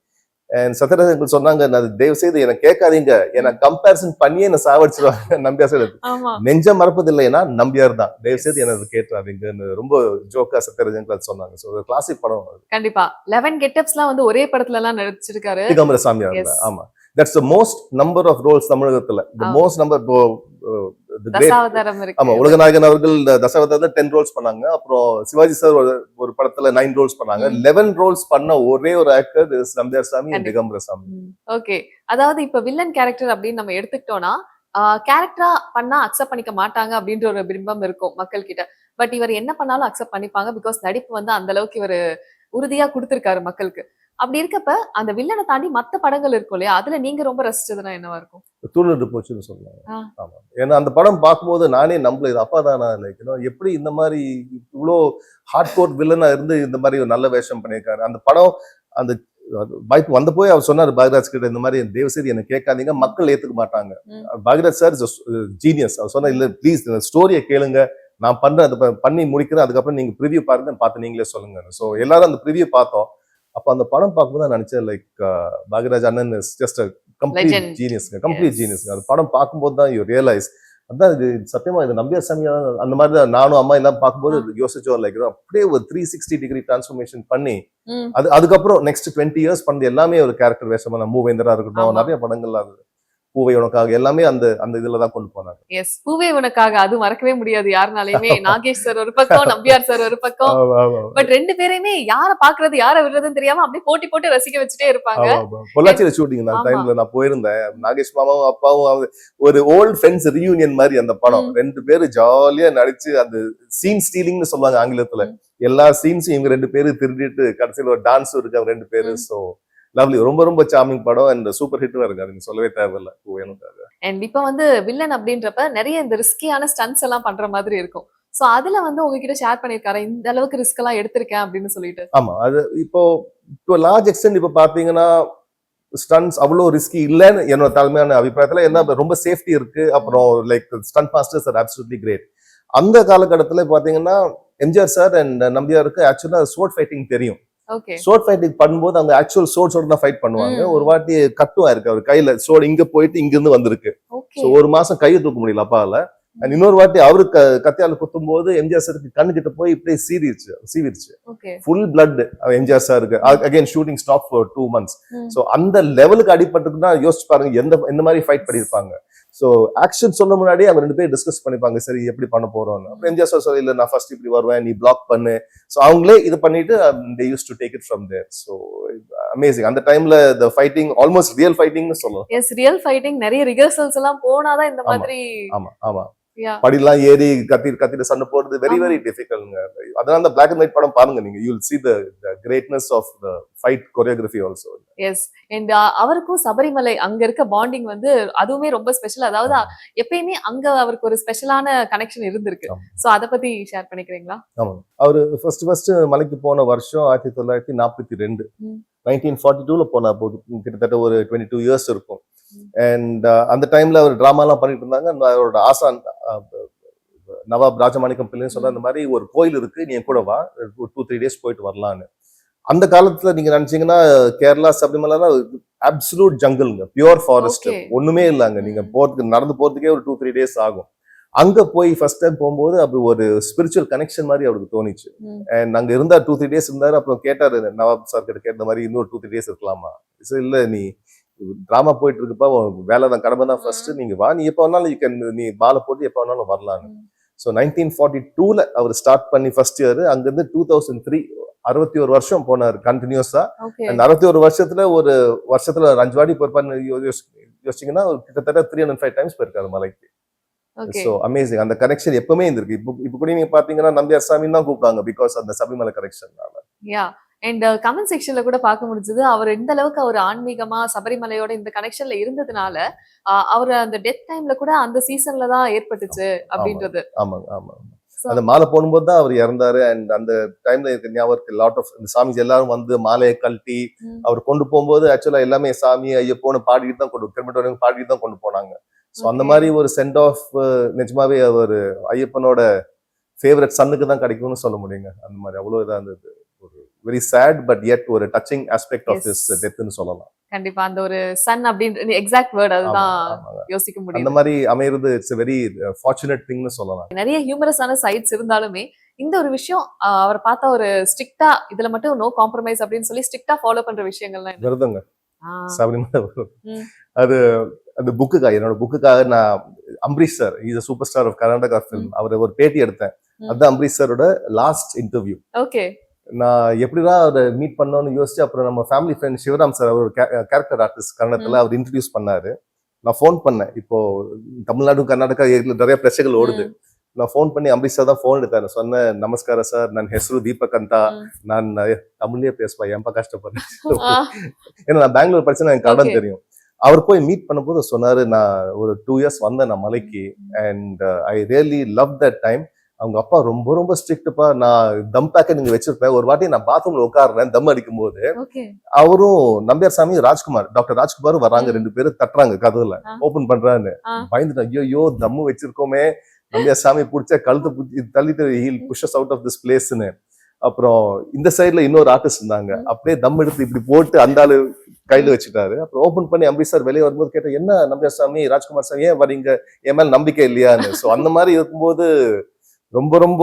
அண்ட் சத்யராஜ் அங்கிள் சொன்னாங்க "நான் தயவு செய்து எனக்கு கேட்காதீங்க. எனக்கு கம்பேரிசன் பண்ணியே என்ன சாவடிச்சிருவாங்க. நம்பியா சார் ஆமா. நெஞ்ச மறப்பதில்லைன்னா நம்பியார் தான். தயவு செய்து எனக்கு கேட்டுறாதீங்கன்னு ரொம்ப ஜோக்கா சத்யராஜ் அங்கிள் சொன்னாங்க. ஸோ கிளாசிக் படம் கண்டிப்பா. லெவன் கெட்டப்ஸ் எல்லாம் வந்து ஒரே படத்துல எல்லாம் நடிச்சிருக்காரு. திகம்பர சாமியார். ஆமா. That's the most number of roles தமிழகத்துல. த. மோஸ்ட் நம்பர் ஆமா உலகநாயகன் அவர்கள் தசவதாரத்துல டென் ரோல்ஸ் பண்ணாங்க. அப்புறம் சிவாஜி சார் ஒரு படத்துல நைன் ரோல்ஸ் பண்ணாங்க. லெவன் ரோல்ஸ் பண்ண ஒரே ஒரு ஆக்டர் நம்பியார் சாமி. திகம்பர சாமி. ஓகே அதாவது இப்ப வில்லன் கேரக்டர் அப்படின்னு நம்ம எடுத்துக்கிட்டோம்னா கேரக்டரா பண்ணா அக்செப்ட் பண்ணிக்க மாட்டாங்க அப்படின்ற ஒரு பிம்பம் இருக்கும் மக்கள் கிட்ட பட் இவர் என்ன பண்ணாலும் அக்செப்ட் பண்ணிப்பாங்க பிகாஸ் நடிப்பு வந்து அந்த அளவுக்கு இவர் உறுதியா கொடுத்திருக்காரு மக்களுக்கு. அப்படி இருக்கப்ப அந்த வில்லனை தாண்டி மத்த படங்கள் இருக்கும் இல்லையா? அதுல நீங்க ரொம்ப ரசிச்சதுன்னா என்னவா இருக்கும்? தூண்டுட்டு போச்சுன்னு சொல்லலாம். ஆமா. ஏன்னா அந்த படம் பார்க்கும்போது நானே நம்பல இது அப்பா தானா? லைக் எப்படி இந்த மாதிரி இவ்வளோ ஹார்ட் கோட் வில்லனா இருந்து இந்த மாதிரி ஒரு நல்ல வேஷம் பண்ணியிருக்காரு? அந்த படம் அந்த வாய்ப்பு வந்த போய் அவர் சொன்னார் பாக்யராஜ் கிட்ட இந்த மாதிரி செய்து என்ன கேட்காதீங்க மக்கள் ஏத்துக்க மாட்டாங்க. ம். பாக்யராஜ் சார் ஜீனியஸ் அவர் சொன்னா இல்ல ப்ளீஸ் ஸ்டோரியை கேளுங்க. நான் பண்றேன் அதை பண்ணி முடிக்கிறேன் அதுக்கப்புறம் நீங்க ப்ரிவியூ பாருங்க பார்த்து நீங்களே சொல்லுங்க. ஸோ எல்லாரும் அந்த ப்ரிவியூ பார்த்தோம். அப்ப அந்த படம் பார்க்கும்போது நான் நினைச்சேன் லைக் பாக்யராஜ் அண்ணன் இஸ் ஜஸ்ட் கம்ப்ளீட் Legend. ஜீனியஸ்ங்க கம்ப்ளீட். ஜீனியஸ்ங்க அது படம் பார்க்கும்போது தான் யூ ரியலைஸ் அதான் இது சத்தியமா இது நம்பியார் சாமியா அந்த மாதிரி தான் நானும் அம்மா எல்லாம் பார்க்கும்போது யோசிச்சோம் லைக் அப்படியே ஒரு த்ரீ சிக்ஸ்டி டிகிரி டிரான்ஸ்ஃபர்மேஷன் பண்ணி. அது அதுக்கப்புறம் நெக்ஸ்ட் டுவெண்ட்டி இயர்ஸ் பண்ணது எல்லாமே ஒரு கேரக்டர் வேஷமான மூவேந்தரா இருக்கட்டும். நிறைய படங்கள்ல அது பூவை உனக்காக எல்லாமே அந்த அந்த இதுல தான் கொண்டு போனாங்க. எஸ் பூவே உனக்காக அது மறக்கவே முடியாது யாருனாலையுமே. நாகேஷ் சார் ஒரு பக்கம் நம்பியார் சார் ஒரு பக்கம். பட் ரெண்டு பேரையுமே யார பாக்குறது யார விடுறதுன்னு தெரியாம அப்படியே போட்டி போட்டு ரசிக்க வச்சுட்டே இருப்பாங்க. பொள்ளாச்சியில ஷூட்டிங் ஆமா. டைம்ல நான் போயிருந்தேன். நாகேஷ் மாமாவும் அப்பாவும் ஒரு ஓல்ட் ஃப்ரெண்ட்ஸ் ரீயூனியன் மாதிரி அந்த படம். ரெண்டு பேரும் ஜாலியா நடிச்சு அந்த சீன் ஸ்டீலிங்னு சொல்லுவாங்க ஆங்கிலத்துல. எல்லா சீன்ஸும் இவங்க ரெண்டு பேரும் திருடிட்டு கடைசியில ஒரு டான்ஸ் இருக்கு அவங்க ரெண்டு பேரும் ம். லவ்லி ரொம்ப ரொம்ப சாமிங் படம் அண்ட் சூப்பர் ஹிட்டும் இருக்கு அது நீங்க சொல்லவே தேவையில்ல. வேணும் அண்ட் இப்ப வந்து வில்லன் அப்படின்றப்ப நிறைய இந்த ரிஸ்கியான ஸ்டன்ஸ் எல்லாம் பண்ற மாதிரி இருக்கும். சோ அதுல வந்து உங்ககிட்ட ஷேர் பண்ணிருக்காரு இந்த அளவுக்கு ரிஸ்க் எல்லாம் எடுத்திருக்கேன் அப்படின்னு சொல்லிட்டு. ஆமா. அது இப்போ டு லார்ஜ் எக்ஸ்டென்ட் இப்போ பாத்தீங்கன்னா ஸ்டன்ஸ் அவ்வளோ ரிஸ்கி இல்லைன்னு என்னோட தலைமையான அபிப்பிராயத்துல என்ன ரொம்ப சேஃப்டி இருக்கு. அப்புறம் like stunt masters are absolutely great அந்த காலகட்டத்துல பாத்தீங்கன்னா எம்ஜிஆர் சார் அண்ட் நம்பியாருக்கு ஆக்சுவலா சோட் ஃபைட்டிங் தெரியும். சோட் ஃபைட்டிங் பண்ணும்போது அவங்க ஆக்சுவல் சோட்ஸோட தான் ஃபைட் பண்ணுவாங்க. ஒரு வாட்டி கட்டும் இருக்கு அவர் கையில. சோடு இங்க போயிட்டு இங்க இருந்து வந்திருக்கு ஒரு மாசம் கையை தூக்க முடியல அப்பால. அண்ட் இன்னொரு வாட்டி அவரு கத்தியால குத்தும் போது எம்ஜிஆர் சாருக்கு கண்ணு கிட்ட போய் இப்படியே சீரிடுச்சு சீவிருச்சு. ஃபுல் பிளட் எம்ஜிஆர் சாருக்கு. Again shooting stop for two months. So அந்த லெவலுக்கு அடிபட்டுக்குன்னா யோசிச்சு பாருங்க எந்த எந்த மாதிரி ஃபைட் பண்ணியிருப்பாங்க ஸோ ஆக்ஷன் சொன்ன முன்னாடியே அவங்க ரெண்டு பேரும் டிஸ்கஸ் பண்ணிப்பாங்க. சரி எப்படி பண்ண போறோம்னு. அப்புறம் எம்ஜிஆர் சார் சொல்ல இல்ல நான் ஃபர்ஸ்ட் இப்படி வருவேன் நீ பிளாக் பண்ணு. ஸோ அவங்களே இது பண்ணிட்டு they use to take it from there so amazing அந்த டைம்ல த ஃபைட்டிங் ஆல்மோஸ்ட் ரியல் ஃபைட்டிங்னு சொல்லலாம். எஸ் ரியல் ஃபைட்டிங் நிறைய ரிஹர்சல்ஸ் எல்லாம் போனாதான் இந்த. மாதிரி ஆமா ஆமா. படிலாம் ஏறி கத்தி கத்திட்டு சண்டை போடுறது வெரி ஆமா. வெரி டிஃபிகல்ட்ங்க அதனால அந்த பிளாக் அண்ட் ஒயிட் படம் பாருங்க நீங்க. You will see the greatness of the fight choreography also yes and அவருக்கும் சபரிமலை அங்க இருக்க பாண்டிங் வந்து அதுவுமே ரொம்ப ஸ்பெஷல் அதாவது எப்பயுமே அங்க அவருக்கு ஒரு ஸ்பெஷலான கனெக்ஷன் இருந்திருக்கு. ஆமா. சோ அத பத்தி ஷேர் பண்ணிக்கிறீங்களா? ஆமாங்க அவரு ஃபர்ஸ்ட் ஃபர்ஸ்ட் மலைக்கு போன வருஷம் ஆயிரத்தி தொள்ளாயிரத்தி நாற்பத்தி ரெண்டு. நைன்டீன் ஃபார்ட்டி டூல போன போது கிட்டத்தட்ட ஒரு டுவெண்ட்டி டூ இயர்ஸ் இருக்கும். அண்ட் அந்த டைம்ல அவர் டிராமாலாம் பண்ணிட்டு இருந்தாங்க. அவரோட ஆசான் நவாப் ராஜமாணிக்கம் பிள்ளைன்னு சொன்ன அந்த மாதிரி ஒரு கோயில் இருக்கு நீ கூட வா டூ த்ரீ டேஸ் போயிட்டு வரலான்னு. அந்த காலத்துல நீங்க நினைச்சீங்கன்னா கேரளா சபரிமலை அப்சலூட் ஜங்கிள்ங்க பியூர் ஃபாரஸ்ட். ஒண்ணுமே இல்லைங்க. நீங்க போறதுக்கு நடந்து போறதுக்கே ஒரு டூ த்ரீ டேஸ் ஆகும். அங்க போய் ஃபர்ஸ்ட் டைம் போகும்போது அப்படி ஒரு ஸ்பிரிச்சுவல் கனெக்ஷன் மாதிரி அவருக்கு தோணுச்சு. அண்ட் அங்க இருந்தார் டூ த்ரீ டேஸ் இருந்தாரு அப்புறம் கேட்டாரு நவாப் சார் கிட்ட கேட்ட மாதிரி இன்னொரு டூ த்ரீ டேஸ் இருக்கலாமா? இல்ல நீ டிராமா போயிட்டு இருக்குப்பா வேலை தான் கடமை தான் ஃபர்ஸ்ட் நீங்க வா நீ எப்போ வேணாலும் you can நீ பாலை போட்டு எப்போ வேணாலும் வரலான்னு. ஸோ நைன்டீன் ஃபார்ட்டி டூல அவர் ஸ்டார்ட் பண்ணி ஃபர்ஸ்ட் இயர் அங்கிருந்து டூ தௌசண்ட் த்ரீ அறுபத்தி ஒரு வருஷம் போனார் கண்டினியூஸா அந்த அறுபத்தி ஒரு வருஷத்துல ஒரு வருஷத்துல ஒரு அஞ்சு வாட்டி போயிருப்பான்னு யோ- யோசி- யோசிச்சீங்கன்னா கிட்டத்தட்ட த்ரீ ஹண்ட்ரட் ஃபைவ் டைம்ஸ் போயிருக்காரு மலைக்கு. ஸோ அமேசிங் அந்த கனெக்ஷன் எப்பவுமே இருந்திருக்கு. இப்போ இப்போ கூட நீங்க பாத்தீங்கன்னா நம்பியார் சாமி தான் கூப்பிட்டாங்க பிகாஸ் அந்த சபரிமலை கனெக்ஷன்னால யா அண்ட் கமெண்ட் செக்ஷன்ல கூட பார்க்க முடிஞ்சது. அவர் எந்த அளவுக்கு அவர் ஆன்மீகமா சபரிமலையோட இந்த கனெக்ஷன்ல இருந்ததுனால அவர் அந்த டெத் டைம்ல கூட அந்த சீசன்ல தான் ஏற்பட்டுச்சு அப்படின்றது. ஆமாங்க So- அந்த மாலை போடும்போது தான் அவர் இறந்தாரு. அண்ட் அந்த டைம்ல எனக்கு ஞாபகம் இருக்கு லாட் ஆஃப் இந்த சாமிஸ் எல்லாரும் வந்து மாலையை கழட்டி. அவர் கொண்டு போகும்போது ஆக்சுவலா எல்லாமே சாமி ஐயப்போன்னு பாடிட்டு தான் கொண்டு கிளம்பிட்டு பாடிட்டு தான் கொண்டு போனாங்க. ஸோ அந்த. மாதிரி ஒரு சென்ட் ஆஃப் நிஜமாவே அவர் ஐயப்பனோட ஃபேவரட் சன்னுக்கு தான் கிடைக்கும்னு சொல்ல முடியுங்க. அந்த மாதிரி அவ்வளவு இதா இருந்தது. வெரி சேட் பட் yet ஒரு டச்சிங் ஆஸ்பெக்ட் ஆஃப். திஸ் டெத்னு சொல்லலாம் கண்டிப்பா அந்த ஒரு சன் அப்படின்ற எக்ஸாக்ட் வேர்ட் அதுதான். யோசிக்க அந்த முடியும் மாதிரி அமையிறது இட்ஸ் வெரி ஃபார்ச்சுனேட் திங்னு சொல்லலாம் நிறைய ஹியூமரஸான சைட்ஸ் இருந்தாலுமே இந்த ஒரு விஷயம் அவரை பார்த்தா ஒரு ஸ்ட்ரிக்டா இதுல மட்டும் நோ காம்ப்ரமைஸ் அப்படின்னு சொல்லி ஸ்ட்ரிக்டா ஃபாலோ பண்ற விஷயங்கள்லாம்? விரதங்க சபரிமலை. அது அந்த புக்குக்காக என்னோட புக்குக்காக நான் Ambareesh sir is super star of Karnataka film அவர் ஒரு பேட்டி எடுத்தேன். அதுதான் அம்பரீஷ் சாரோட லாஸ்ட் இன்டர்வியூ ஓகே நான் எப்படிதான் அவரை மீட் பண்ணோம்னு யோசிச்சு அப்புறம் நம்ம ஃபேமிலி ஃப்ரெண்ட் சிவராம் சார் அவர் கேரக்டர் ஆர்டிஸ்ட் கன்னடத்துல அவர் இன்ட்ரடியூஸ் பண்ணாரு. நான் ஃபோன் பண்ணேன். இப்போ தமிழ்நாடு கர்நாடகா நிறைய பிரச்சனைகள் ஓடுது. நான் ஃபோன் பண்ணி அம்பரீஷ் சார் தான் ஃபோன் எடுத்தாரு. சொன்னேன் நமஸ்கார சார் நான் ஹெசரு தீபக் அந்த. நான் தமிழ்லயே பேசுவா. ஏன்பா கஷ்டப்படுறேன் ஏன்னா நான் பெங்களூர் படிச்சேன் எனக்கு கடன். தெரியும். அவர் போய் மீட் பண்ணும்போது சொன்னாரு நான் ஒரு டூ இயர்ஸ் வந்தேன் நான் மலைக்கு and I really love that time அவங்க அப்பா ரொம்ப ரொம்ப ஸ்ட்ரிக்ட்ப்பா நான் தம் பேக்கெட் இங்க வச்சிருப்பேன். ஒரு வாட்டி நான் பாத்ரூம்ல உட்காடுறேன் தம் அடிக்கும் போது. அவரும் நம்பியார் சாமி ராஜ்குமார் டாக்டர் ராஜ்குமார் வராங்க ம். ரெண்டு பேரும் தட்டுறாங்க கதவுல. ஓபன் பண்றான்னு. பயந்துட்டேன். ஐயோ தம்மு வச்சிருக்கோமே. நம்பியார் சாமி புடிச்ச கழுத்து தள்ளிட்டு he'll push us out of this பிளேஸ்னு அப்புறம் இந்த சைடுல இன்னொரு ஆர்டிஸ்ட் இருந்தாங்க. அப்படியே தம் எடுத்து இப்படி போட்டு அந்த ஆளு கையில வச்சுட்டாரு. அப்புறம் ஓபன் பண்ணி அம்பரீஷ் சார் வெளியே வரும்போது கேட்டேன் என்ன நம்பியார் சாமி ராஜ்குமார் சாமி ஏன் வரீங்க? என் மேல நம்பிக்கை இல்லையான்னு? சோ அந்த மாதிரி இருக்கும்போது ரொம்ப ரொம்ப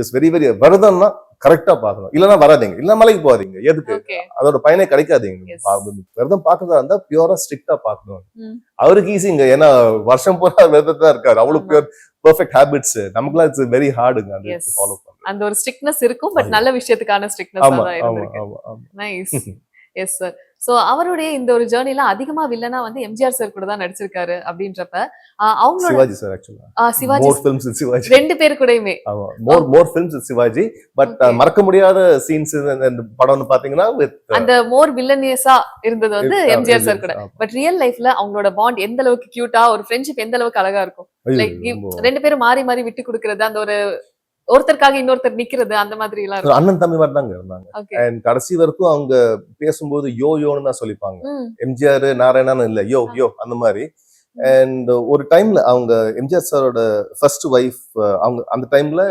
இஸ் வெரி வெரி விரதம்னா கரெக்டா பார்க்கணும். இல்லைன்னா வராதீங்க. இல்ல மலைக்கு போகாதீங்க. எதுக்கு. அதோட பயனே கிடைக்காதீங்க. விரதம் பாக்குறதா இருந்தா பியூரா ஸ்ட்ரிக்டா பார்க்கணும். ம். அவருக்கு ஈஸிங்க ஏன்னா வருஷம் பூரா விரதத்தான் இருக்காரு. அவ்வளவு. பியூர் பெர்ஃபெக்ட் ஹேபிட்ஸ் நமக்குலாம் இட்ஸ் வெரி ஹார்டுங்க அந்த. ஃபாலோ பண்றது. அந்த ஒரு ஸ்ட்ரிக்ட்னஸ் இருக்கும் பட். நல்ல விஷயத்துக்கான ஸ்ட்ரிக்ட்னஸ் தான் ஆமா நைஸ் எஸ் சார் சோ அவருடைய இந்த ஒரு ஜேர்னில அதிகமா வில்லனா வந்து எம்ஜிஆர் சார் கூட தான் நடிச்சிருக்காரு அப்படின்றப்ப ஆஹ் அவங்களோட சிவாஜி ரெண்டு பேர் கூடயுமே. More more films Sivaji. But. மறக்க முடியாத சீன்ஸ் இந்த படம்னு பாத்தீங்கன்னா வித் அந்த மோர் வில்லனியஸா இருந்தது வந்து எம்ஜிஆர் சார் கூட. பட் ரியல் லைஃப்ல அவங்களோட பாண்ட் எந்த அளவுக்கு கியூட்டா ஒரு ஃப்ரெண்ட்ஷிப் எந்த அளவுக்கு அழகா இருக்கும்? லைக் ரெண்டு பேரும் மாறி மாறி விட்டு கொடுக்கறது அந்த ஒரு ஒருத்தருக்காக இன்னொருத்தர் நிக்கிறது அந்த மாதிரி எல்லாம் அண்ணன் தம்பி மாதிரி தாங்க இருந்தாங்க. அண்ட் கடைசி வரைக்கும் அவங்க பேசும்போது யோ யோன்னு தான் சொல்லிப்பாங்க. எம்ஜிஆர் நாராயணன் இல்ல யோ யோ அந்த மாதிரி. அண்ட் ஒரு டைம்ல அவங்க எம்ஜிஆர் சாரோட ஃபர்ஸ்ட் ஒய்ஃப் அவங்க அந்த டைம்ல.